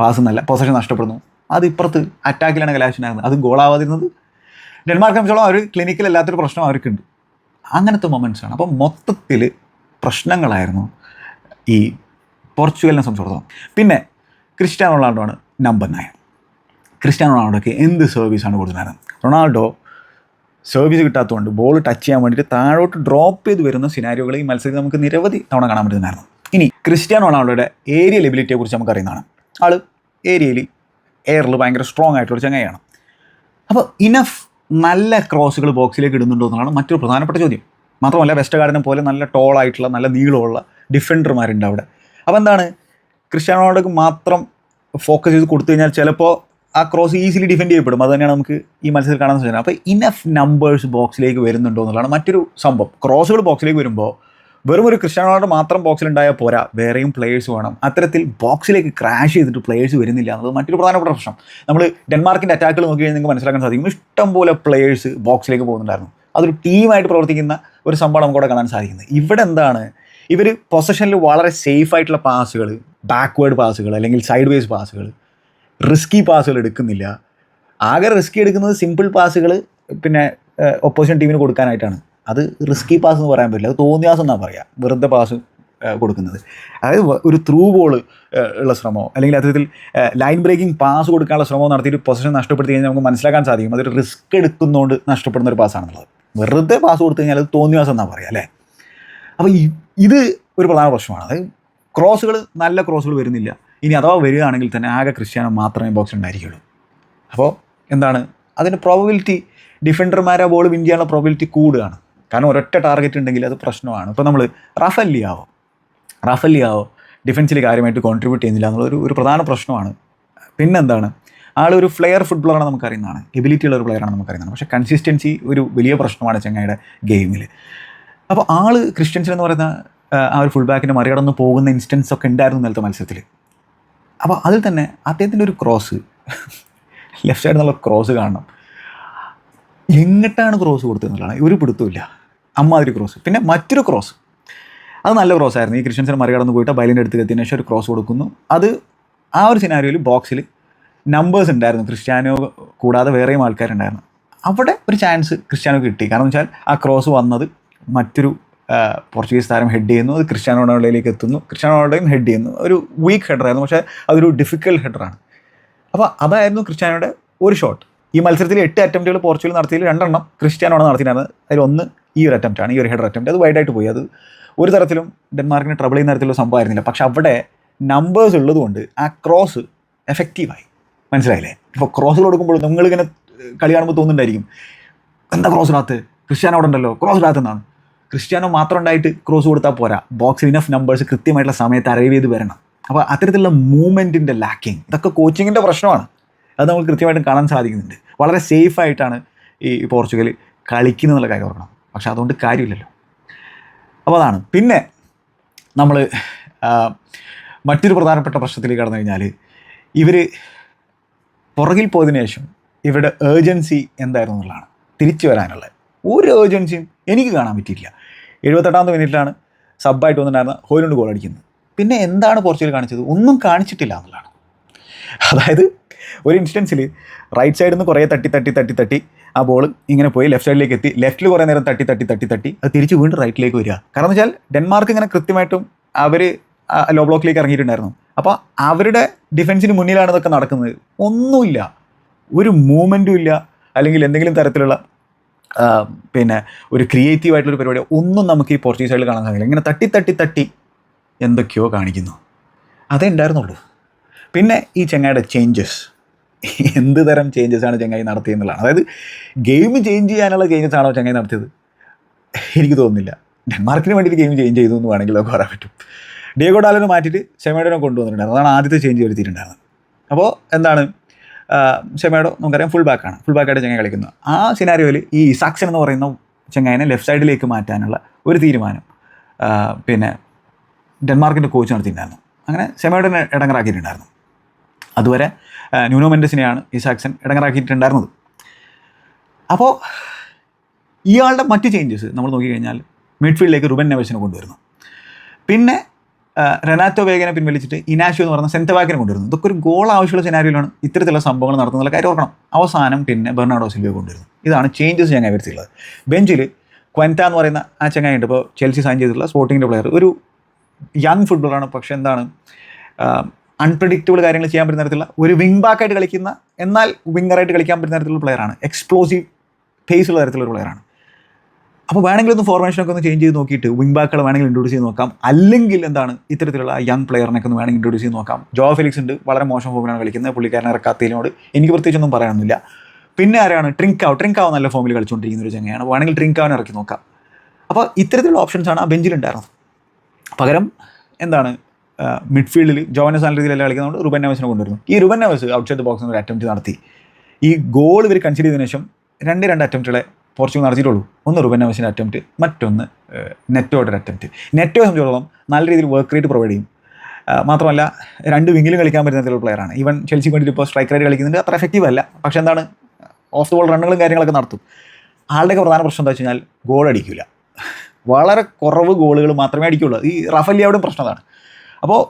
പാസ് നല്ല പൊസഷൻ നഷ്ടപ്പെടുന്നു. അത് ഇപ്പുറത്ത് അറ്റാക്കിലാണ് കലാശനാകുന്നത് അത് ഗോളാവാതിരുന്നത് ഡെൻമാർക്ക് സംബന്ധിച്ചോളം അവർ ക്ലിനിക്കൽ അല്ലാത്തൊരു പ്രശ്നം അവർക്കുണ്ട്. അങ്ങനത്തെ മൊമെന്റ്സാണ് അപ്പം മൊത്തത്തിൽ പ്രശ്നങ്ങളായിരുന്നു ഈ പോർച്ചുഗലിനെ സംബന്ധിച്ചിടത്തോളം. പിന്നെ ക്രിസ്ത്യാനോ റൊണാൾഡോ ആണ് നമ്പർ നയൻ ക്രിസ്ത്യാനോ റൊണാൾഡോയ്ക്ക് എന്ത് സർവീസാണ് കൊടുക്കുന്നത്? റൊണാൾഡോ സർവീസ് കിട്ടാത്തതുകൊണ്ട് ബോൾ ടച്ച് ചെയ്യാൻ വേണ്ടിയിട്ട് താഴോട്ട് ഡ്രോപ്പ് ചെയ്ത് വരുന്ന സിനാരിയോകൾ ഈ മത്സരത്തിൽ നമുക്ക് നിരവധി തവണ കാണാൻ പറ്റുന്നതായിരുന്നു ഇനി ക്രിസ്ത്യാനോ റൊണാൾഡോയുടെ ഏരിയൽ എബിലിറ്റിയെ കുറിച്ച് നമുക്ക് അറിയുന്നതാണ്. ആൾ ഏരിയയിൽ എയറിൽ ഭയങ്കര സ്ട്രോങ് ആയിട്ടുള്ള ചങ്ങയാണ് അപ്പോൾ ഇനഫ് നല്ല ക്രോസുകൾ ബോക്സിലേക്ക് ഇടുന്നുണ്ടോ എന്നുള്ളതാണ് മറ്റൊരു പ്രധാനപ്പെട്ട ചോദ്യം. മാത്രമല്ല വെസ്റ്റ് ഗാർഡനെ പോലെ നല്ല ടോളായിട്ടുള്ള നല്ല നീളമുള്ള ഡിഫൻഡർമാരുണ്ട് അവിടെ. അപ്പോൾ എന്താണ്? ക്രിസ്ത്യാനോ റൊണാൾഡോക്ക് മാത്രം ഫോക്കസ് ചെയ്ത് കൊടുത്തു കഴിഞ്ഞാൽ ചിലപ്പോൾ ആ ക്രോസ് ഈസിലി ഡിഫെൻഡ് ചെയ്യപ്പെടും. അത് തന്നെയാണ് നമുക്ക് ഈ മത്സരത്തിൽ കാണാൻ സാധിക്കുന്നത്. അപ്പോൾ ഇനഫ് നമ്പേഴ്സ് ബോക്സിലേക്ക് വരുന്നുണ്ടോ എന്നുള്ളതാണ് മറ്റൊരു സംഭവം. ക്രോസുകൾ ബോക്സിലേക്ക് വരുമ്പോൾ വെറും ഒരു ക്രിസ്ത്യാനോ റൊണാൾഡോ മാത്രം ബോക്സിലുണ്ടായാൽ പോരാ. വേറെയും പ്ലേയേഴ്സ് വേണം. അത്തരത്തിൽ ബോക്സിലേക്ക് ക്രാഷ് ചെയ്തിട്ട് പ്ലേയേഴ്സ് വരുന്നില്ല എന്നത് മറ്റൊരു പ്രധാനപ്പെട്ട പ്രശ്നം. നമ്മൾ ഡെൻമാർക്കിന്റെ അറ്റാക്കുകൾ നോക്കി കഴിഞ്ഞാൽ നിങ്ങൾക്ക് മനസ്സിലാക്കാൻ സാധിക്കും. ഇഷ്ടംപോലെ പ്ലേയേഴ്സ് ബോക്സിലേക്ക് പോകുന്നുണ്ടായിരുന്നു. അതൊരു ടീമായിട്ട് പ്രവർത്തിക്കുന്ന ഒരു സംഭവം നമുക്കവിടെ കാണാൻ സാധിക്കുന്നത്. ഇവിടെ എന്താണ്? ഇവർ പൊസഷനിൽ വളരെ സേഫ് ആയിട്ടുള്ള പാസുകൾ ബാക്ക്വേർഡ് പാസുകൾ അല്ലെങ്കിൽ സൈഡ് വേസ് പാസുകൾ റിസ്കി പാസുകൾ എടുക്കുന്നില്ല. ആകെ റിസ്കി എടുക്കുന്നത് സിമ്പിൾ പാസുകൾ പിന്നെ ഒപ്പോസിഷൻ ടീമിന് കൊടുക്കാനായിട്ടാണ്. അത് റിസ്കി പാസ് എന്ന് പറയാൻ പറ്റില്ല. അത് തോന്നിയാസം എന്നാണ് പറയുക വെറുതെ പാസ് കൊടുക്കുന്നത്. അതായത് ഒരു ത്രൂ ബോൾ ഉള്ള ശ്രമമോ അല്ലെങ്കിൽ അത്തരത്തിൽ ലൈൻ ബ്രേക്കിംഗ് പാസ് കൊടുക്കാനുള്ള ശ്രമമോ നടത്തിയിട്ട് പൊസിഷൻ നഷ്ടപ്പെടുത്തി കഴിഞ്ഞാൽ നമുക്ക് മനസ്സിലാക്കാൻ സാധിക്കും. അതൊരു റിസ്ക് എടുക്കുന്നതുകൊണ്ട് നഷ്ടപ്പെടുന്ന ഒരു പാസ്സാണെന്നുള്ളത് വെറുതെ പാസ് കൊടുത്തു കഴിഞ്ഞാൽ അത് തോന്നിയാസം എന്നാണ് പറയുക അല്ലേ? അപ്പോൾ ഇത് ഒരു പ്രധാന പ്രശ്നമാണ്. അതായത് ക്രോസുകൾ നല്ല ക്രോസുകൾ വരുന്നില്ല. ഇനി അഥവാ വരികയാണെങ്കിൽ തന്നെ ആകെ ക്രിസ്ത്യാനോ മാത്രമേ ബോക്സിൽ ഉണ്ടായിരിക്കുള്ളൂ. അപ്പോൾ എന്താണ്? അതിന് പ്രോബിലിറ്റി ഡിഫൻഡർമാരെ ബോൾ വിൻ ചെയ്യാനുള്ള പ്രോബിലിറ്റി കൂടുകയാണ്. കാരണം ഒരൊറ്റ ടാർഗറ്റ് ഉണ്ടെങ്കിൽ അത് പ്രശ്നമാണ്. ഇപ്പോൾ നമ്മൾ Rafael Leao Leao Rafael Leao ഡിഫൻസിൽ കാര്യമായിട്ട് കോൺട്രിബ്യൂട്ട് ചെയ്യുന്നില്ല എന്നുള്ളൊരു ഒരു പ്രധാന പ്രശ്നമാണ്. പിന്നെന്താണ്? ആൾ ഒരു ഫ്ലെയർ ഫുട്ബോളാണ് നമുക്കറിയുന്നതാണ്. എബിലിറ്റി ഉള്ള ഒരു പ്ലെയറാണ് നമുക്കറിയുന്നത് പക്ഷേ കൺസിസ്റ്റൻസി ഒരു വലിയ പ്രശ്നമാണ് ചെങ്ങായിയുടെ ഗെയിമിൽ അപ്പോൾ ആൾ ക്രിസ്ത്യൻസിൽ എന്ന് പറയുന്ന ആ, ഒരു ഫുൾ ബാക്കിനെ മറികടന്ന് പോകുന്ന ഇൻസ്റ്റൻസ് ഒക്കെ ഉണ്ടായിരുന്നു ഇന്നലത്തെ മത്സരത്തിൽ അപ്പോൾ അതിൽ തന്നെ അദ്ദേഹത്തിന്റെ ഒരു ക്രോസ് ലെഫ്റ്റ് സൈഡിൽ നിന്നുള്ള ക്രോസ് കാണണം. എങ്ങോട്ടാണ് ക്രോസ് കൊടുത്തതെന്നുള്ളതാണ് ഒരു പിടുത്തമില്ല അമ്മാതിരി ക്രോസ് പിന്നെ മറ്റൊരു ക്രോസ് അത് നല്ല ക്രോസ് ആയിരുന്നു. ഈ ക്രിസ്ത്യൻസിനെ മറികടന്ന് പോയിട്ട് ബൈലിന്റെ അടുത്ത് എത്തിയതിനു ശേഷം ഒരു ക്രോസ് കൊടുക്കുന്നു. അത് ആ ഒരു സിനാരിയോയിൽ ബോക്സിൽ നമ്പേഴ്സ് ഉണ്ടായിരുന്നു. ക്രിസ്ത്യാനോ കൂടാതെ വേറെയും ആൾക്കാരുണ്ടായിരുന്നു. അവിടെ ഒരു ചാൻസ് ക്രിസ്ത്യാനോ കിട്ടി. കാരണം വെച്ചാൽ ആ ക്രോസ് വന്നത് മറ്റൊരു പോർച്ചുഗീസ് താരം ഹെഡ് ചെയ്യുന്നു അത് ക്രിസ്ത്യാനോ റൊണാൾഡോയിലേക്ക് എത്തുന്നു. ക്രിസ്ത്യാനോ റൊണാൾഡോയും ഹെഡ് ചെയ്യുന്നു. ഒരു വീക്ക് ഹെഡറായിരുന്നു പക്ഷേ അതൊരു ഡിഫിക്കൽട്ട് ഹെഡറാണ് അപ്പോൾ അതായിരുന്നു ക്രിസ്ത്യാനോയുടെ ഒരു ഷോട്ട് ഈ മത്സരത്തിൽ എട്ട് അറ്റംപ്റ്റുകൾ പോർച്ചുഗൽ നടത്തിയതിൽ രണ്ടെണ്ണം ക്രിസ്ത്യാനോ ആണ് നടത്തിയിരുന്നത്. അതിൽ ഒന്ന് ഈ ഒരു അറ്റംപ്റ്റാണ് ഈ ഒരു ഹെഡർ അറ്റംപ്റ്റ് അത് വൈഡായിട്ട് പോയി. അത് ഒരു തരത്തിലും ഡെൻമാർക്കിന് ട്രബിൾ ചെയ്യുന്ന തരത്തിലുള്ള സംഭവമായിരുന്നില്ല. പക്ഷേ അവിടെ നമ്പേഴ്സ് ഉള്ളതുകൊണ്ട് ആ ക്രോസ് എഫക്റ്റീവായി മനസ്സിലായില്ലേ? ഇപ്പോൾ ക്രോസ് കൊടുക്കുമ്പോൾ നിങ്ങളിങ്ങനെ കളി കാണുമ്പോൾ തോന്നുന്നുണ്ടായിരിക്കും എന്താ ക്രോസ് ഇടാത്ത് ക്രിസ്ത്യാനോ അവിടെ ഉണ്ടല്ലോ ക്രോസ് ഇടാത്തെന്നാണ് ക്രിസ്ത്യാനോ മാത്രം ഉണ്ടായിട്ട് ക്രോസ് കൊടുത്താൽ പോരാ ബോക്സിൽ ഇനഫ് നമ്പേഴ്സ് കൃത്യമായിട്ടുള്ള സമയത്ത് അറൈവ് ചെയ്ത് വരണം. അപ്പോൾ അത്തരത്തിലുള്ള മൂവ്മെന്റിന്റെ ലാക്കിങ് ഇതൊക്കെ കോച്ചിങ്ങിന്റെ പ്രശ്നമാണ്. അത് നമുക്ക് കൃത്യമായിട്ടും കാണാൻ സാധിക്കുന്നുണ്ട്. വളരെ സേഫ് ആയിട്ടാണ് ഈ പോർച്ചുഗൽ കളിക്കുന്നത് എന്നുള്ള കാര്യം ഓർക്കണം. പക്ഷെ അതുകൊണ്ട് കാര്യമില്ലല്ലോ. അപ്പോൾ അതാണ്. പിന്നെ നമ്മൾ മറ്റൊരു പ്രധാനപ്പെട്ട പ്രശ്നത്തിലേക്ക് കടന്നു കഴിഞ്ഞാൽ ഇവർ പുറകിൽ പോയതിനു ശേഷം ഇവരുടെ ഏർജൻസി എന്തായിരുന്നു എന്നുള്ളതാണ്. തിരിച്ചു വരാനുള്ളത്. ഒരു ഏർജൻസിയും എനിക്ക് കാണാൻ പറ്റിയില്ല എഴുപത്തെട്ടാമത്തെ മിനിറ്റിലാണ് സബ്ബായിട്ട് വന്നിട്ടുണ്ടായിരുന്ന ഹോയിലുണ്ട് ഗോൾ അടിക്കുന്നത്. പിന്നെ എന്താണ് പോർച്ചുഗൽ കാണിച്ചത്? ഒന്നും കാണിച്ചിട്ടില്ല എന്നുള്ളതാണ്. അതായത് ഒരു ഇൻസ്റ്റൻസിൽ റൈറ്റ് സൈഡിൽ നിന്ന് കുറേ തട്ടി തട്ടി തട്ടി തട്ടി ആ ബോൾ ഇങ്ങനെ പോയി ലെഫ്റ്റ് സൈഡിലേക്ക് എത്തി. ലെഫ്റ്റിൽ കുറേ നേരം തട്ടി തട്ടി തട്ടി തട്ടി. അത് തിരിച്ച് വീണ്ടും റൈറ്റിലേക്ക് വരിക. കാരണം വെച്ചാൽ ഡെൻമാർക്ക് ഇങ്ങനെ കൃത്യമായിട്ടും അവർ ലോ ബ്ലോക്കിലേക്ക് ഇറങ്ങിയിട്ടുണ്ടായിരുന്നു. അപ്പോൾ അവരുടെ ഡിഫൻസിന് മുന്നിലാണ് ഇതൊക്കെ നടക്കുന്നത്. ഒന്നുമില്ല. ഒരു മൂവ്മെന്റും ഇല്ല. അല്ലെങ്കിൽ എന്തെങ്കിലും തരത്തിലുള്ള പിന്നെ ഒരു ക്രിയേറ്റീവ് ആയിട്ടുള്ള പരിപാടി. ഒന്നും നമുക്ക് ഈ പോർച്ചുഗീസ് സൈഡിൽ കാണാൻ സാധിക്കില്ല. ഇങ്ങനെ തട്ടി തട്ടി തട്ടി എന്തൊക്കെയോ കാണിക്കുന്നു. അതേ ഉണ്ടായിരുന്നുള്ളൂ. പിന്നെ ഈ ചെങ്ങായുടെ ചേഞ്ചസ് എന്ത് തരം ചേഞ്ചസ് ആണ് ചെങ്ങായി നടത്തിയെന്നുള്ളതാണ് അതായത് ഗെയിം ചേഞ്ച് ചെയ്യാനുള്ള ചേഞ്ചസ് ആണോ ചെങ്ങായി നടത്തിയത്? എനിക്ക് തോന്നുന്നില്ല. ഡെൻമാർക്കിന് വേണ്ടിയിട്ട് ഗെയിം ചേഞ്ച് ചെയ്തു എന്ന് വേണമെങ്കിൽ നമുക്ക് പറയാൻ പറ്റും. ഡിയോഗോ ഡാലിനെ മാറ്റിയിട്ട് സെമേഡോനെ കൊണ്ടുവന്നിട്ടുണ്ടായിരുന്നു. അതാണ് ആദ്യത്തെ ചേഞ്ച് വരുത്തിയിട്ടുണ്ടായിരുന്നത്. അപ്പോൾ എന്താണ്? സെമേഡോ നമുക്കറിയാം ഫുൾ ബാക്കാണ് ഫുൾ ബാക്കായിട്ട് ചെങ്ങായി കളിക്കുന്നത് ആ സിനാരിയോയിൽ ഈ ഇസാക്സൺ എന്ന് പറയുന്ന ചെങ്ങായിനെ ലെഫ്റ്റ് സൈഡിലേക്ക് മാറ്റാനുള്ള ഒരു തീരുമാനം. പിന്നെ ഡെൻമാർക്കിന്റെ കോച്ച് നടത്തിയിട്ടുണ്ടായിരുന്നു. അങ്ങനെ സെമേഡോനെ ഇടങ്ങറാക്കിയിട്ടുണ്ടായിരുന്നു. അതുവരെ ന്യൂനോ മെൻഡസിനെയാണ് ഇസാക്സൺ ഇടങ്ങറാക്കിയിട്ടുണ്ടായിരുന്നത്. അപ്പോൾ ഇയാളുടെ മറ്റ് ചേഞ്ചസ് നമ്മൾ നോക്കിക്കഴിഞ്ഞാൽ മിഡ്ഫീൽഡിലേക്ക് റുബൻ നെവസിനെ കൊണ്ടുവരുന്നു. പിന്നെ റെനാറ്റോ വേഗനെ പിൻവലിച്ചിട്ട് ഇനാഷോ എന്ന് പറഞ്ഞ സെന്റബാക്കിനെ കൊണ്ടുവരുന്നു. ഇതൊക്കെ ഒരു ഗോൾ ആവശ്യമുള്ള സിനാരിയിലാണ് ഇത്തരത്തിലുള്ള സംഭവങ്ങൾ നടത്തുന്നുള്ള കാര്യം ഓർക്കണം. അവസാനം പിന്നെ ബെർണാഡോ സിൽവയെ കൊണ്ടുവരുന്നു. ഇതാണ് ചേഞ്ചസ് ഞാൻ വരുത്തിയുള്ളത് ബെഞ്ചിൽ ക്വന്റ എന്ന് പറയുന്ന ആ ചങ്ങായുണ്ട് ഇപ്പോൾ ചെൽസി സൈൻ ചെയ്തിട്ടുള്ള സ്പോർട്ടിങ്ങിന്റെ പ്ലെയർ ഒരു യങ് ഫുട്ബോളാണ് പക്ഷേ എന്താണ് അൺപ്രഡിക്റ്റബിൾ കാര്യങ്ങൾ ചെയ്യാൻ പറ്റുന്ന തരത്തിലുള്ള ഒരു വിങ് ബാക്കായിട്ട് കളിക്കുന്ന എന്നാൽ വിങ്ങറായിട്ട് കളിക്കാൻ പറ്റുന്ന തരത്തിലുള്ള പ്ലെയറാണ് എക്സ്പ്ലോസീവ് ഉള്ള തരത്തിലുള്ള പ്ലെയറാണ് അപ്പോൾ വേണമെങ്കിൽ ഒന്ന് ഫോർമേഷനൊക്കെ ഒന്ന് ചേഞ്ച് ചെയ്ത് നോക്കിയിട്ട് വിങ് ബാക്കുകൾ വേണമെങ്കിൽ ഇൻട്രോഡ്യൂസ് ചെയ്ത് നോക്കാം. അല്ലെങ്കിൽ എന്താണ് ഇത്തരത്തിലുള്ള യങ് പ്ലെയറിനൊക്കെ ഒന്ന് വേണമെങ്കിൽ ഇൻട്രോഡ്യൂസ് ചെയ്ത് നോക്കാം. ജോ ഫെലിക്സ് ഉണ്ട് വളരെ മോശം ഫോമിലാണ് കളിക്കുന്നത്. പുള്ളിക്കാരനെ ഇറക്കാത്തതിനോട് എനിക്ക് പ്രത്യേകിച്ചൊന്നും പറയാനൊന്നുമില്ല. പിന്നെ ആരാണ്? ട്രിങ്കാവ് ട്രിങ്കാവ് നല്ല ഫോമിൽ കളിച്ചുകൊണ്ടിരിക്കുന്ന ഒരു ചങ്ങയാണ്. വേണമെങ്കിൽ ട്രിങ്കാവിനെ ഇറക്കി നോക്കാം. അപ്പോൾ ഇത്തരത്തിലുള്ള ഓപ്ഷൻസാണ് ആ ബെഞ്ചിലുണ്ടായിരുന്നത്. പകരം എന്താണ് മിഡ്ഫീൽഡിൽ ജോവനസ് നല്ല രീതിയിലല്ല കളിക്കുന്നതുകൊണ്ട് റുബൻ നവസിനെ കൊണ്ടുവരുന്നു. ഈ റുബൻ നവസ് ഔട്ട് സൈഡ് ബോക്സിൽ ഒരു അറ്റംപ്റ്റ് നടത്തി. ഈ ഗോൾ ഇവർ കൺസിഡർ ചെയ്തതിനു ശേഷം രണ്ട് രണ്ട് അറ്റംപ്റ്റുകളെ പോർച്ചുഗൽ നടത്തിയിട്ടുള്ളൂ. ഒന്ന് റുബൻ നെവസിന്റെ അറ്റംപ്റ്റ് മറ്റൊന്ന് നെറ്റോയുടെ അറ്റംപ്റ്റ് നെറ്റോയെ സംബന്ധിച്ചിടത്തോളം നല്ല രീതിയിൽ വർക്ക് റേറ്റ് പ്രൊവൈഡ് ചെയ്യും. മാത്രമല്ല രണ്ട് വിങ്ങിലും കളിക്കാൻ പറ്റുന്ന തരത്തിലുള്ള പ്ലെയറാണ് ഈവൻ ചെൽസി വേണ്ടിയിട്ട് ഇപ്പോൾ സ്ട്രൈക്കറായിട്ട് കളിക്കുന്നുണ്ട്. അത്ര എഫക്റ്റീവ് അല്ല. പക്ഷേ എന്താണ് ഓഫ് ദ ബോൾ റണ്ണുകളും കാര്യങ്ങളൊക്കെ നടത്തും. ആളുടെയൊക്കെ പ്രധാന പ്രശ്നം എന്താ വെച്ച് കഴിഞ്ഞാൽ ഗോൾ അടിക്കില്ല വളരെ കുറവ് ഗോളുകൾ മാത്രമേ അടിക്കുള്ളൂ. ഈ റഫലിയാവുടെയും പ്രശ്നം അതാണ്. അപ്പോൾ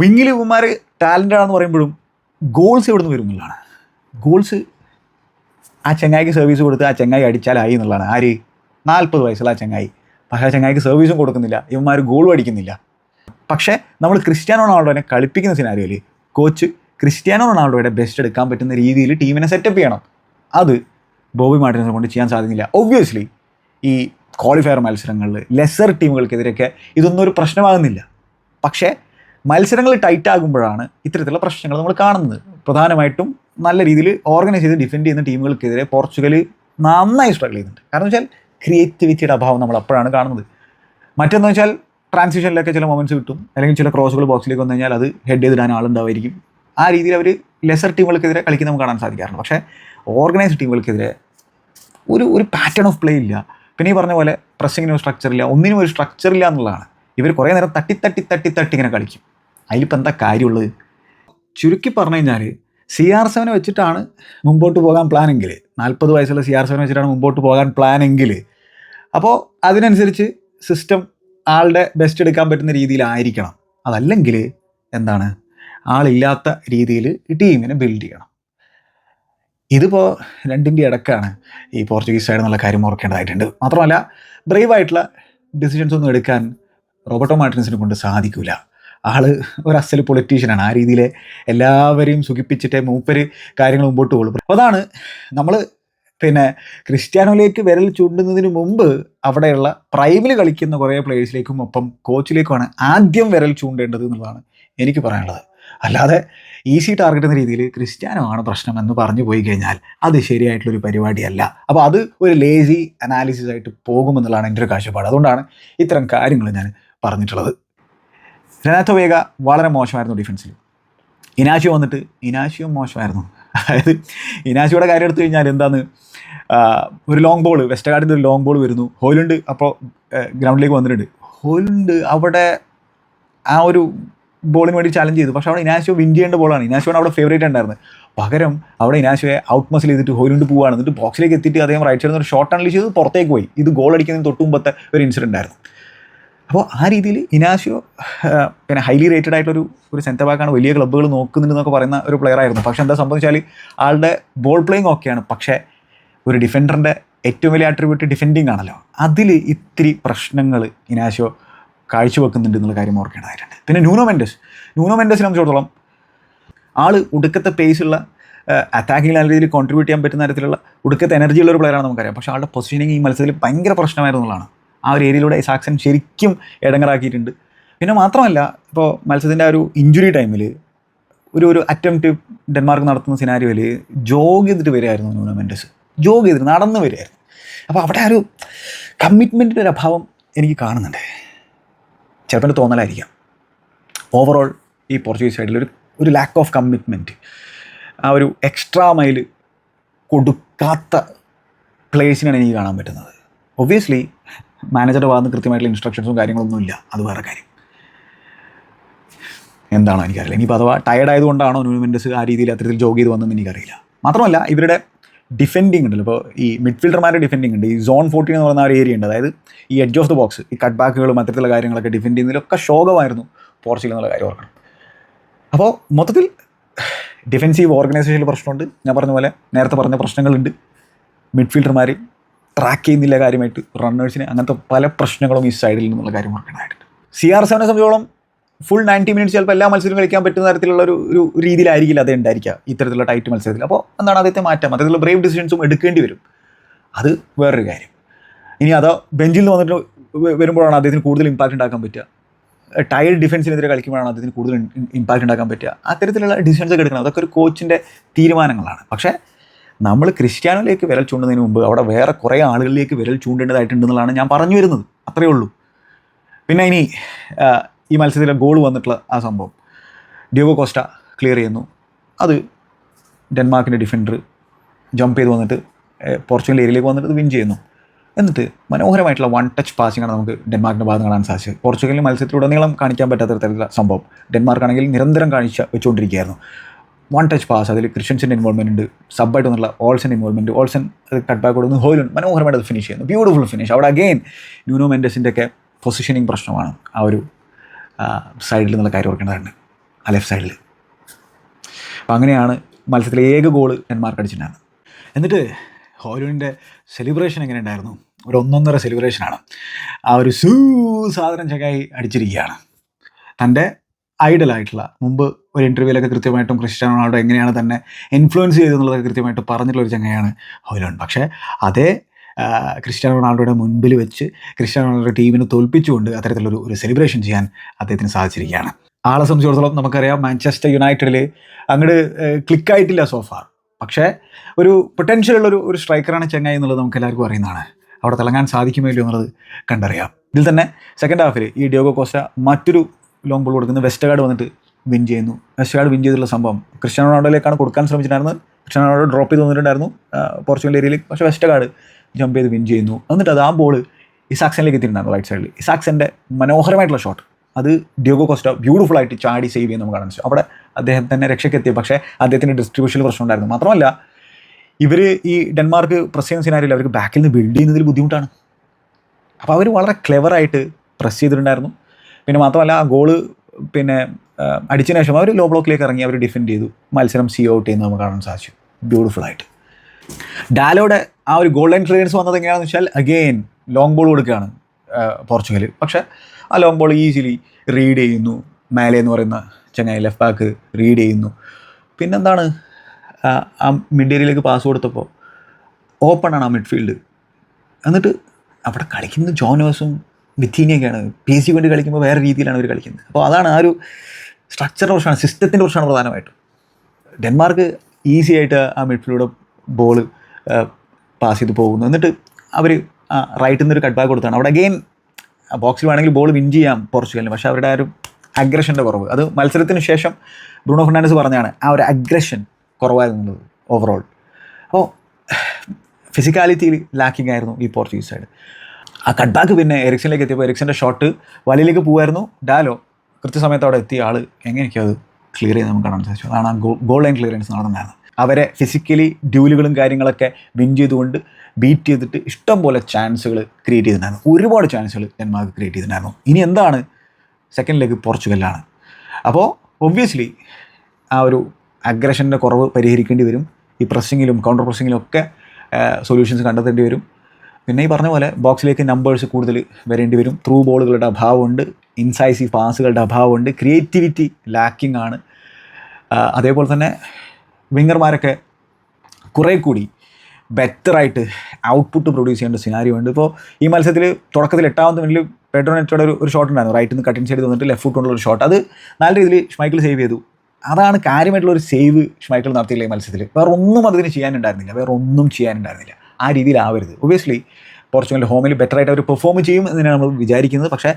വിങ്ങിൽ ഇവന്മാർ ടാലന്റഡ് ആണെന്ന് പറയുമ്പോഴും ഗോൾസ് എവിടെ നിന്ന് വരും ഗോൾസ് ആ ചെങ്ങായിക്ക് സർവീസ് കൊടുത്ത് ആ ചെങ്ങായി അടിച്ചാലായി എന്നുള്ളതാണ്. ആര്? നാൽപ്പത് വയസ്സുള്ള ആ ചെങ്ങായി. പക്ഷേ ആ ചെങ്ങായിക്ക് സർവീസും കൊടുക്കുന്നില്ല. ഇവന്മാർ ഗോളും അടിക്കുന്നില്ല. പക്ഷേ നമ്മൾ ക്രിസ്ത്യാനോ റൊണാൾഡോനെ കളിപ്പിക്കുന്ന സിനാരിയോയിൽ കോച്ച് ക്രിസ്ത്യാനോ റൊണാൾഡോയുടെ ബെസ്റ്റ് എടുക്കാൻ പറ്റുന്ന രീതിയിൽ ടീമിനെ സെറ്റപ്പ് ചെയ്യണം. അത് ബോബി മാർട്ടിനെ കൊണ്ട് ചെയ്യാൻ സാധിക്കില്ല ഒബ്വിയസ്ലി ഈ ക്വാളിഫയർ മത്സരങ്ങളിൽ ലെസർ ടീമുകൾക്കെതിരെയൊക്കെ ഇതൊന്നും ഒരു പ്രശ്നമാകുന്നില്ല. പക്ഷേ മത്സരങ്ങൾ ടൈറ്റ് ആകുമ്പോഴാണ് ഇത്തരത്തിലുള്ള പ്രശ്നങ്ങൾ നമ്മൾ കാണുന്നത്. പ്രധാനമായിട്ടും നല്ല രീതിയിൽ ഓർഗനൈസ് ചെയ്ത് ഡിഫെൻഡ് ചെയ്യുന്ന ടീമുകൾക്കെതിരെ പോർച്ചുഗൽ നന്നായി സ്ട്രഗിൾ ചെയ്യുന്നുണ്ട്. കാരണം വെച്ചാൽ ക്രിയേറ്റിവിറ്റിയുടെ അഭാവം നമ്മൾ അപ്പോഴാണ് കാണുന്നത്. മറ്റെന്ന് വെച്ചാൽ ട്രാൻസിഷനിലൊക്കെ ചില മൊമെന്റ്സ് കിട്ടും. അല്ലെങ്കിൽ ചില ക്രോസുകൾ ബോക്സിലേക്ക് വന്നു കഴിഞ്ഞാൽ അത് ഹെഡ് ചെയ്തിടാൻ ആളുണ്ടാവായിരിക്കും. ആ രീതിയിൽ അവർ ലെസർ ടീമുകൾക്കെതിരെ കളിക്കുന്ന നമുക്ക് കാണാൻ സാധിക്കാറുണ്ട്. പക്ഷേ ഓർഗനൈസ്ഡ് ടീമുകൾക്കെതിരെ ഒരു ഒരു പാറ്റേൺ ഓഫ് പ്ലേ ഇല്ല. പിന്നെ ഈ പറഞ്ഞ പോലെ സ്ട്രക്ചർ ഇല്ല. ഒന്നിനും ഒരു സ്ട്രക്ചർ ഇല്ല എന്നുള്ളതാണ്. ഇവർ കുറേ നേരം തട്ടി തട്ടി തട്ടി തട്ടി ഇങ്ങനെ കളിക്കും. അതിലിപ്പോൾ എന്താ കാര്യമുള്ളത്? ചുരുക്കി പറഞ്ഞു കഴിഞ്ഞാൽ സി ആർ സെവനെ വെച്ചിട്ടാണ് മുമ്പോട്ട് പോകാൻ പ്ലാനെങ്കിൽ നാൽപ്പത് വയസ്സുള്ള സി ആർ സെവനെ വെച്ചിട്ടാണ് മുമ്പോട്ട് പോകാൻ പ്ലാനെങ്കിൽ അപ്പോൾ അതിനനുസരിച്ച് സിസ്റ്റം ആളുടെ ബെസ്റ്റ് എടുക്കാൻ പറ്റുന്ന രീതിയിലായിരിക്കണം. അതല്ലെങ്കിൽ എന്താണ്? ആളില്ലാത്ത രീതിയിൽ ടീമിനെ ബിൽഡ് ചെയ്യണം. ഇതിപ്പോൾ രണ്ടിന്റെ ഇടക്കാണ് ഈ പോർച്ചുഗീസ് സൈഡ് എന്നുള്ള കാര്യം ഓർക്കേണ്ടതായിട്ടുണ്ട്. മാത്രമല്ല ബ്രേവ് ആയിട്ടുള്ള ഡിസിഷൻസ് ഒന്നും എടുക്കാൻ റോബർട്ടോ മാർട്ടിൻസിനെ കൊണ്ട് സാധിക്കില്ല ആൾ ഒരു അസൽ പൊളിറ്റീഷ്യനാണ് ആ രീതിയിൽ എല്ലാവരെയും സുഖിപ്പിച്ചിട്ടേ മൂപ്പര് കാര്യങ്ങൾ മുമ്പോട്ട് പോകുള്ളൂ. അപ്പോൾ അതാണ് നമ്മൾ പിന്നെ ക്രിസ്ത്യാനോയിലേക്ക് വിരൽ ചൂണ്ടുന്നതിന് മുമ്പ് അവിടെയുള്ള പ്രൈമിൽ കളിക്കുന്ന കുറേ പ്ലേയേഴ്സിലേക്കും ഒപ്പം കോച്ചിലേക്കുമാണ് ആദ്യം വിരൽ ചൂണ്ടേണ്ടത് എന്നുള്ളതാണ് എനിക്ക് പറയാനുള്ളത്. അല്ലാതെ ഈസി ടാർഗറ്റ് എന്ന രീതിയിൽ ക്രിസ്ത്യാനോ ആണ് പ്രശ്നം എന്ന് പറഞ്ഞു പോയി കഴിഞ്ഞാൽ അത് ശരിയായിട്ടുള്ളൊരു പരിപാടിയല്ല. അപ്പോൾ അത് ഒരു ലേസി അനാലിസിസ് ആയിട്ട് പോകുമെന്നുള്ളതാണ് എന്റെ ഒരു കാഴ്ചപ്പാട്. അതുകൊണ്ടാണ് ഇത്തരം കാര്യങ്ങൾ ഞാൻ പറഞ്ഞിട്ടുള്ളത്. രനാത്തോ വേഗ വളരെ മോശമായിരുന്നു ഡിഫൻസിൽ ഇനാശിയോ വന്നിട്ട് ഇനാശിയും മോശമായിരുന്നു. അതായത് ഇനാശിയുടെ കാര്യം എടുത്തു കഴിഞ്ഞാൽ എന്താണ് ഒരു ലോങ് ബോൾ വെസ്റ്റഗാർഡിന്റെ ഒരു ലോങ് ബോൾ വരുന്നു. ഹോലുണ്ട് അപ്പോൾ ഗ്രൗണ്ടിലേക്ക് വന്നിട്ടുണ്ട്. ഹോലുണ്ട് അവിടെ ആ ഒരു ബോളിന് വേണ്ടി ചാലഞ്ച് ചെയ്തു. പക്ഷേ അവിടെ ഇനാശോ വിൻ ചെയ്യേണ്ട ബോളാണ് ഇനാശോയാണ് അവിടെ ഫേവറേറ്റ് ഉണ്ടായിരുന്നത്. പകരം അവിടെ ഇനാശോയെ ഔട്ട് മസിൽ ചെയ്തിട്ട് ഹോലുണ്ട് പോവുകയാണ്. എന്നിട്ട് ബോക്സിലേക്ക് എത്തിയിട്ട് അദ്ദേഹം റൈറ്റ് സൈഡിൽ നിന്ന് ഒരു ഷോട്ട് അൺലീഷ് ചെയ്ത് പുറത്തേക്ക് പോയി. ഇത് ഗോൾ അടിക്കുന്നതിന് തൊട്ട് മുമ്പത്തെ ഒരു ഇൻസിഡന്റ് ആയിരുന്നു. അപ്പോൾ ആ രീതിയിൽ ഇനാശിയോ ആ, പിന്നെ ഹൈലി റേറ്റഡ് ആയിട്ടൊരു ഒരു സെന്റർ ബാക്കാണ് വലിയ ക്ലബ്ബുകൾ നോക്കുന്നുണ്ടെന്നൊക്കെ പറയുന്ന ഒരു പ്ലെയർ ആയിരുന്നു. പക്ഷേ എന്താ സംഭവിച്ചാൽ ആളുടെ ബോൾ പ്ലേയിങ് ഓക്കെയാണ് പക്ഷേ ഒരു ഡിഫൻഡറിന്റെ ഏറ്റവും വലിയ ആട്രിബ്യൂട്ട് ഡിഫെൻഡിങ് ആണല്ലോ. അതിൽ ഇത്തിരി പ്രശ്നങ്ങൾ ഇനാശോ കാഴ്ചവെക്കുന്നുണ്ട് എന്നുള്ള കാര്യം ഓർക്കേണ്ടതായിട്ടുണ്ട് പിന്നെ ന്യൂനോ മെൻഡസ്. ന്യൂനോ മെൻഡസിനെ സംബന്ധിച്ചിടത്തോളം ആൾ ഒടുക്കത്തെ പേസുള്ള അറ്റാക്കിംഗ് നല്ല രീതിയിൽ കോൺട്രിബ്യൂട്ട് ചെയ്യാൻ പറ്റുന്ന തരത്തിലുള്ള ഉടുക്കത്തെ എനർജി ഉള്ള ഒരു പ്ലെയറാണ് നമുക്കറിയാം. പക്ഷേ ആളുടെ പൊസിഷനിങ് ഈ മത്സരത്തിൽ ഭയങ്കര പ്രശ്നമായിരുന്നു എന്നുള്ളതാണ്. ആ ഒരു ഏരിയയിലൂടെ സാക്സൺ ശരിക്കും ഇടങ്ങറാക്കിയിട്ടുണ്ട്. പിന്നെ മാത്രമല്ല ഇപ്പോൾ മത്സരത്തിന്റെ ആ ഒരു ഇഞ്ചുറി ടൈമിൽ ഒരു ഒരു അറ്റംപ്റ്റ് ഡെൻമാർക്ക് നടത്തുന്ന സിനാരിയോയിൽ ജോഗ് ചെയ്തിട്ട് വരികയായിരുന്നു ന്യൂനോ മെൻഡസ്. ജോഗ് ചെയ്തിട്ട് നടന്നു വരികയായിരുന്നു. അപ്പോൾ അവിടെ ഒരു കമ്മിറ്റ്മെന്റിന്റെ ഒരു അഭാവം എനിക്ക് കാണുന്നുണ്ട്. ചിലപ്പോൾ തോന്നലായിരിക്കാം. ഓവറോൾ ഈ പോർച്ചുഗീസ് സൈഡിൽ ഒരു ഒരു ലാക്ക് ഓഫ് കമ്മിറ്റ്മെന്റ് ആ ഒരു എക്സ്ട്രാ മൈൽ കൊടുക്കാത്ത പ്ലേസിനാണ് എനിക്ക് കാണാൻ പറ്റുന്നത്. ഒബ്വിയസ്ലി മാനേജറുടെ ഭാഗത്ത് കൃത്യമായിട്ടുള്ള ഇൻസ്ട്രക്ഷൻസും കാര്യങ്ങളൊന്നും ഇല്ല. അത് വേറെ കാര്യം. എന്താണോ എനിക്കറിയില്ല. ഇനിയിപ്പോൾ അഥവാ ടയർഡ് ആയതുകൊണ്ടാണോ ന്യൂമെന്റസ് ആ രീതിയിൽ അത്തരത്തിൽ ജോഗ് ചെയ്ത് വന്നതെന്ന് എനിക്കറിയില്ല. മാത്രമല്ല ഇവരുടെ ഡിഫെൻഡിങ് ഉണ്ടല്ലോ. ഇപ്പോൾ ഈ മിഡ്ഫീൽഡർമാരുടെ ഡിഫെൻഡിങ് ഉണ്ട്. ഈ സോൺ ഫോർട്ടീൻ എന്ന് പറയുന്ന ഒരു ഏരിയ ഉണ്ട്. അതായത് ഈ എഡ്ജ് ഓഫ് ദ ബോക്സ് ഈ കട്ട് ബാക്കുകളും അത്തരത്തിലുള്ള കാര്യങ്ങളൊക്കെ ഡിഫെൻഡ് ചെയ്യുന്നതിലൊക്കെ ശോകമായിരുന്നു പോർച്ചുഗൽ എന്നുള്ള കാര്യം ഓർക്കണം. അപ്പോൾ മൊത്തത്തിൽ ഡിഫെൻസീവ് ഓർഗനൈസേഷനിൽ പ്രശ്നമുണ്ട്. ഞാൻ പറഞ്ഞ പോലെ നേരത്തെ പറഞ്ഞ പ്രശ്നങ്ങളുണ്ട്. മിഡ്ഫീൽഡർമാർ ട്രാക്ക് ചെയ്യുന്നില്ല കാര്യമായിട്ട്. റണ്ണേഴ്സിന് അങ്ങനത്തെ പല പ്രശ്നങ്ങളും ഈ സൈഡിൽ നിന്നുള്ള കാര്യം ഓർക്കേണ്ടതായിട്ടുണ്ട് സി ആർ സെവനെ സംബന്ധിച്ചോളം ഫുൾ നയന്റി മിനിറ്റ്സ് ചിലപ്പോൾ എല്ലാ മത്സരവും കളിക്കാൻ പറ്റുന്ന തരത്തിലുള്ള ഒരു ഒരു രീതിയിലായിരിക്കില്ല അത് ഉണ്ടായിരിക്കുക. ഇത്തരത്തിലുള്ള ടൈറ്റ് മത്സരത്തിൽ. അപ്പോൾ എന്താണ് അദ്ദേഹത്തെ മാറ്റം. അത്തരത്തിലുള്ള ബ്രേവ് ഡിസിഷൻസും എടുക്കേണ്ടി വരും. അത് വേറൊരു കാര്യം. ഇനി അതോ ബെഞ്ചിൽ നിന്ന് വന്നിട്ട് വരുമ്പോഴാണ് അദ്ദേഹത്തിന് കൂടുതൽ ഇമ്പാക്റ്റ് ഉണ്ടാക്കാൻ പറ്റുക. ടയർഡ് ഡിഫൻസിനെതിരെ കളിക്കുമ്പോഴാണ് അദ്ദേഹത്തിന് കൂടുതൽ ഇമ്പാക്റ്റ് ഉണ്ടാക്കാൻ പറ്റുക. അത്തരത്തിലുള്ള ഡിസിഷൻസ് ഒക്കെ എടുക്കണം. അതൊക്കെ ഒരു കോച്ചിന്റെ തീരുമാനങ്ങളാണ്. പക്ഷേ നമ്മൾ ക്രിസ്ത്യാനിലേക്ക് വിരൽ ചൂണ്ടുന്നതിന് മുമ്പ് അവിടെ വേറെ കുറേ ആളുകളിലേക്ക് വിരൽ ചൂണ്ടേണ്ടതായിട്ടുണ്ടെന്നുള്ളതാണ് ഞാൻ പറഞ്ഞു വരുന്നത്. അത്രയേ ഉള്ളൂ. പിന്നെ ഇനി ഈ മത്സരത്തിലെ ഗോൾ വന്നിട്ടുള്ള ആ സംഭവം. ഡ്യൂഗോ കോസ്റ്റ ക്ലിയർ ചെയ്യുന്നു. അത് ഡെൻമാർക്കിന്റെ ഡിഫൻഡർ ജമ്പ് ചെയ്ത് വന്നിട്ട് പോർച്ചുഗൽ ഏരിയയിലേക്ക് വന്നിട്ട് വിൻ ചെയ്യുന്നു. എന്നിട്ട് മനോഹരമായിട്ടുള്ള വൺ ടച്ച് പാസിംഗാണ് നമുക്ക് ഡെൻമാർക്കിന്റെ ഭാഗത്ത് കാണാൻ സാധിച്ചത്. പോർച്ചുഗലിന് മത്സരത്തിലുടനീളം കാണിക്കാൻ പറ്റാത്ത തരത്തിലുള്ള സംഭവം. ഡെൻമാർക്ക് ആണെങ്കിൽ നിരന്തരം കാണിച്ച വെച്ചുകൊണ്ടിരിക്കുകയായിരുന്നു. വൺ ടച്ച് പാസ് അതിൽ ക്രിസ്ത്യൻസിന്റെ ഇൻവോൾവ്മെന്റ് ഉണ്ട് സബ്ബായിട്ട് വന്നുള്ള Olsen involvement Olsen cut back കൊടുക്കുന്നു. ഹോയിലുണ്ട് മനോഹരമായിട്ട് അത് ഫിനിഷ് ചെയ്യുന്നു. ബ്യൂട്ടിഫുൾ ഫിനിഷ് അവിടെ അഗെയിൻ ന്യൂനോ മെൻഡസിന്റെ ഒക്കെ പൊസിഷനിങ് പ്രശ്നമാണ്. ആ ഒരു സൈഡിൽ നിന്നുള്ള കാര്യം ഓർക്കേണ്ടതുണ്ട്. ആ ലെഫ്റ്റ് സൈഡിൽ അപ്പോൾ അങ്ങനെയാണ് മത്സരത്തിലെ ഏക ഗോൾ ഡെൻമാർക്ക് അടിച്ചിട്ടുണ്ടായിരുന്നത്. എന്നിട്ട് ഹോലുവിന്റെ സെലിബ്രേഷൻ എങ്ങനെ ഉണ്ടായിരുന്നു? ഒരു ഒന്നൊന്നര സെലിബ്രേഷനാണ് ആ ഒരു സൂ സാധനം ചക്കായി അടിച്ചിരിക്കുകയാണ്. തന്റെ ഐഡലായിട്ടുള്ള മുമ്പ് ഒരു ഇന്റർവ്യൂവിലൊക്കെ കൃത്യമായിട്ടും ക്രിസ്ത്യാനോ റൊണാൾഡോ എങ്ങനെയാണ് തന്നെ ഇൻഫ്ലുവൻസ് ചെയ്തെന്നുള്ളതൊക്കെ കൃത്യമായിട്ട് പറഞ്ഞിട്ടുള്ള ഒരു ചങ്ങയാണ് ഹോലുണ്ട് പക്ഷേ അതേ ക്രിസ്ത്യാനോ റൊണാൾഡോയുടെ മുൻപിൽ വെച്ച് ക്രിസ്ത്യാനോ റൊണാൾഡോ ടീമിനെ തോൽപ്പിച്ചുകൊണ്ട് അത്തരത്തിലൊരു ഒരു സെലിബ്രേഷൻ ചെയ്യാൻ അദ്ദേഹത്തിന് സാധിച്ചിരിക്കുകയാണ്. ആളെ സംബന്ധിച്ചിടത്തോളം നമുക്കറിയാം മാഞ്ചസ്റ്റർ യുണൈറ്റഡിൽ അങ്ങോട്ട് ക്ലിക്കായിട്ടില്ല സോഫാർ പക്ഷേ ഒരു പൊട്ടൻഷ്യൽ ഉള്ള ഒരു സ്ട്രൈക്കറാണ് ചെങ്ങായി എന്നുള്ളത് നമുക്ക് എല്ലാവർക്കും അറിയുന്നതാണ്. അവിടെ തിളങ്ങാൻ സാധിക്കുമല്ലോ എന്നുള്ളത് കണ്ടറിയാം. ഇതിൽ തന്നെ സെക്കൻഡ് ഹാഫിൽ ഈ ഡിയോഗോ കോസ്റ്റ മറ്റൊരു ലോങ് ബോൾ കൊടുക്കുന്നത് വെസ്റ്റ് ഗാർഡ് വന്നിട്ട് വിൻ ചെയ്യുന്നു. വെസ്റ്റ് ഗാർഡ് വിൻ ചെയ്തിട്ടുള്ള സംഭവം. ക്രിസ്ത്യാനോ റൊണാൾഡോയിലേക്കാണ് കൊടുക്കാൻ ശ്രമിച്ചിട്ടുണ്ടായിരുന്നത് ക്രിസ്ത്യാനോ റൊണാൾഡോ ഡ്രോപ്പ് ചെയ്ത് വന്നിട്ടുണ്ടായിരുന്നു പോർച്ചുഗൽ ഏരിയയിൽ. പക്ഷേ വെസ്റ്റ് ഗാർഡ് ജമ്പ് ചെയ്ത് വിൻ ചെയ്യുന്നു. എന്നിട്ട് അത് ആ ബോൾ ഇസാക്സനിലേക്ക് എത്തിയിട്ടുണ്ടായിരുന്നു റൈറ്റ് സൈഡിൽ ഇസാക്സന്റെ മനോഹരമായിട്ടുള്ള ഷോട്ട് അത് ഡ്യോഗോ കോസ്റ്റ ബ്യൂട്ടിഫുൾ ആയിട്ട് ചാടി സേവ് ചെയ്യുന്ന നമുക്ക് കാണാൻ അവിടെ അദ്ദേഹം തന്നെ രക്ഷയ്ക്കെത്തി. പക്ഷേ അദ്ദേഹത്തിന്റെ ഡിസ്ട്രിബ്യൂഷനിൽ പ്രശ്നം ഉണ്ടായിരുന്നു. മാത്രമല്ല ഇവർ ഈ ഡെൻമാർക്ക് പ്രസ് ചെയ്യുന്ന സിനാരിയിൽ അവർക്ക് ബാക്കിൽ നിന്ന് ബിൽഡ് ചെയ്യുന്നതിൽ ബുദ്ധിമുട്ടാണ്. അപ്പോൾ അവർ വളരെ ക്ലെവറായിട്ട് പ്രസ് ചെയ്തിട്ടുണ്ടായിരുന്നു. പിന്നെ മാത്രമല്ല ആ ഗോൾ പിന്നെ അടിച്ചതിന് ശേഷം അവർ ലോ ബ്ലോക്കിലേക്ക് ഇറങ്ങി അവർ ഡിഫെൻഡ് ചെയ്തു. മത്സരം സി ഔട്ട് ചെയ്യുന്നത് നമുക്ക് കാണാൻ സാധിച്ചു. ബ്യൂട്ടിഫുൾ ആയിട്ട്. ഡാലോടെ ആ ഒരു ഗോൾഡൻ ക്ലിയറൻസ് വന്നത് എങ്ങനെയാണെന്ന് വെച്ചാൽ അഗെയിൻ ലോങ് ബോൾ കൊടുക്കുകയാണ് പോർച്ചുഗൽ പക്ഷേ ആ ലോങ് ബോൾ ഈസിലി റീഡ് ചെയ്യുന്നു. മേലെ എന്ന് പറയുന്ന ചങ്ങായി ലെഫ്റ്റ് ബാക്ക് റീഡ് ചെയ്യുന്നു. പിന്നെന്താണ് ആ, ആ മിഡ് ഏരിയയിലേക്ക് പാസ് കൊടുത്തപ്പോൾ ഓപ്പൺ ആണ് ആ മിഡ്ഫീൽഡ് എന്നിട്ട് അവിടെ കളിക്കുന്ന ജോനോസും വിത്തീനിയൊക്കെയാണ് പി സി കൊണ്ട് കളിക്കുമ്പോൾ വേറെ രീതിയിലാണ് അവർ കളിക്കുന്നത്. അപ്പോൾ അതാണ് ആ ഒരു സ്ട്രക്ചറിന്റെ പ്രശ്നമാണ് സിസ്റ്റത്തിന്റെ പ്രശ്നമാണ് പ്രധാനമായിട്ടും. ഡെൻമാർക്ക് ഈസി ആയിട്ട് ആ മിഡ്ഫീൽഡിലൂടെ ബോൾ പാസ് ചെയ്ത് പോകുന്നു. എന്നിട്ട് അവർ റൈറ്റിൽ നിന്ന് ഒരു കട്ട് ബാക്ക് കൊടുത്താണ്. അവിടെ അഗെയിൻ ബോക്സിൽ വേണമെങ്കിൽ ബോൾ വിൻ ചെയ്യാം പോർച്ചുഗലിന്. പക്ഷേ അവരുടെ ആ ഒരു അഗ്രഷന്റെ കുറവ്. അത് മത്സരത്തിന് ശേഷം ബ്രൂണോ ഫെർണാണ്ടസ് പറഞ്ഞാണ് ആ ഒരു അഗ്രഷൻ കുറവായിരുന്നുള്ളത് ഓവറോൾ അപ്പോൾ ഫിസിക്കാലിറ്റിയിൽ ലാക്കിംഗ് ആയിരുന്നു ഈ പോർച്ചുഗീസ് സൈഡ് ആ കട്ട് ബാക്ക് പിന്നെ എറിക്സിനിലേക്ക് എത്തിയപ്പോൾ എറിക്സന്റെ ഷോട്ട് വലയിലേക്ക് പോകുമായിരുന്നു ഡാലോ കൃത്യസമയത്ത് അവിടെ എത്തിയ ആൾ എങ്ങനെയൊക്കെയോ അത് ക്ലിയർ ചെയ്ത് നമുക്ക് കാണാൻ സാധിച്ചു. അതാണ് ആ ഗോൾ ലൈൻ ക്ലിയറൻസ് നടന്നിട്ടുണ്ടായിരുന്നത്. അവരെ ഫിസിക്കലി ഡ്യൂലുകളും കാര്യങ്ങളൊക്കെ വിൻ ചെയ്തുകൊണ്ട് ബീറ്റ് ചെയ്തിട്ട് ഇഷ്ടം പോലെ ചാൻസുകൾ ക്രിയേറ്റ് ചെയ്തിട്ടുണ്ടായിരുന്നു. ഒരുപാട് ചാൻസുകൾ ഡെൻമാർക്ക് ക്രിയേറ്റ് ചെയ്തിട്ടുണ്ടായിരുന്നു. ഇനി എന്താണ് സെക്കൻഡ് ലെഗ് പോർച്ചുഗലാണ് അപ്പോൾ ഒബ്വിയസ്ലി ആ ഒരു അഗ്രഷന്റെ കുറവ് പരിഹരിക്കേണ്ടി വരും. ഈ പ്രസ്സിങ്ങിലും കൗണ്ടർ പ്രസ്സിങ്ങിലും ഒക്കെ സൊല്യൂഷൻസ് കണ്ടെത്തേണ്ടി വരും. പിന്നെ ഈ പറഞ്ഞ പോലെ ബോക്സിലേക്ക് നമ്പേഴ്സ് കൂടുതൽ വരേണ്ടി വരും. ത്രൂ ബോളുകളുടെ അഭാവമുണ്ട്. ഇൻസൈസീവ് പാസുകളുടെ അഭാവമുണ്ട്. ക്രിയേറ്റിവിറ്റി ലാക്കിംഗ് ആണ്. അതേപോലെ തന്നെ വിങ്ങർമാരൊക്കെ കുറേ കൂടി ബെറ്ററായിട്ട് ഔട്ട്പുട്ട് പ്രൊഡ്യൂസ് ചെയ്യേണ്ട സിനാരിയോ ഉണ്ട്. ഇപ്പോൾ ഈ മത്സരത്തിൽ തുടക്കത്തിൽ എട്ടാമത്തെ മിനിറ്റിൽ പെട്രോൺ ഒരു ഒരു ഷോട്ട് ഉണ്ടായിരുന്നു. റൈറ്റിൽ നിന്ന് കട്ടിൻ സൈഡ് വന്നിട്ട് ലെഫ്റ്റ് ഫുട്ട് കൊണ്ടുള്ള ഒരു ഷോട്ട് അത് നല്ല രീതിയിൽ ഷ്മൈക്കിൾ സേവ് ചെയ്തു. അതാണ് കാര്യമായിട്ടുള്ള ഒരു സേവ് ഷ്മൈക്കിൾ നടത്തിയില്ല ഈ മത്സരത്തിൽ വേറെ ഒന്നും അതിന് ചെയ്യാനുണ്ടായിരുന്നില്ല. വേറെ ഒന്നും ചെയ്യാനുണ്ടായിരുന്നില്ല. ആ രീതിയിലാവരുത്. ഒബിയസ്ലി പോർച്ചുഗൽ ഹോമിൽ ബെറ്ററായിട്ട് അവർ പെർഫോം ചെയ്യും എന്ന് നമ്മൾ വിചാരിക്കുന്നത്. പക്ഷേ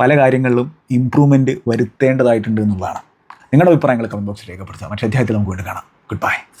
പല കാര്യങ്ങളിലും ഇമ്പ്രൂവ്മെന്റ് വരുത്തേണ്ടതായിട്ടുണ്ട് എന്നുള്ളതാണ്. നിങ്ങളുടെ അഭിപ്രായങ്ങൾ കമന്റ് ബോക്സിൽ രേഖപ്പെടുത്തുക മറ്റേ അധ്യായത്തിൽ നമുക്ക് വീണ്ടും കാണാം. Good bye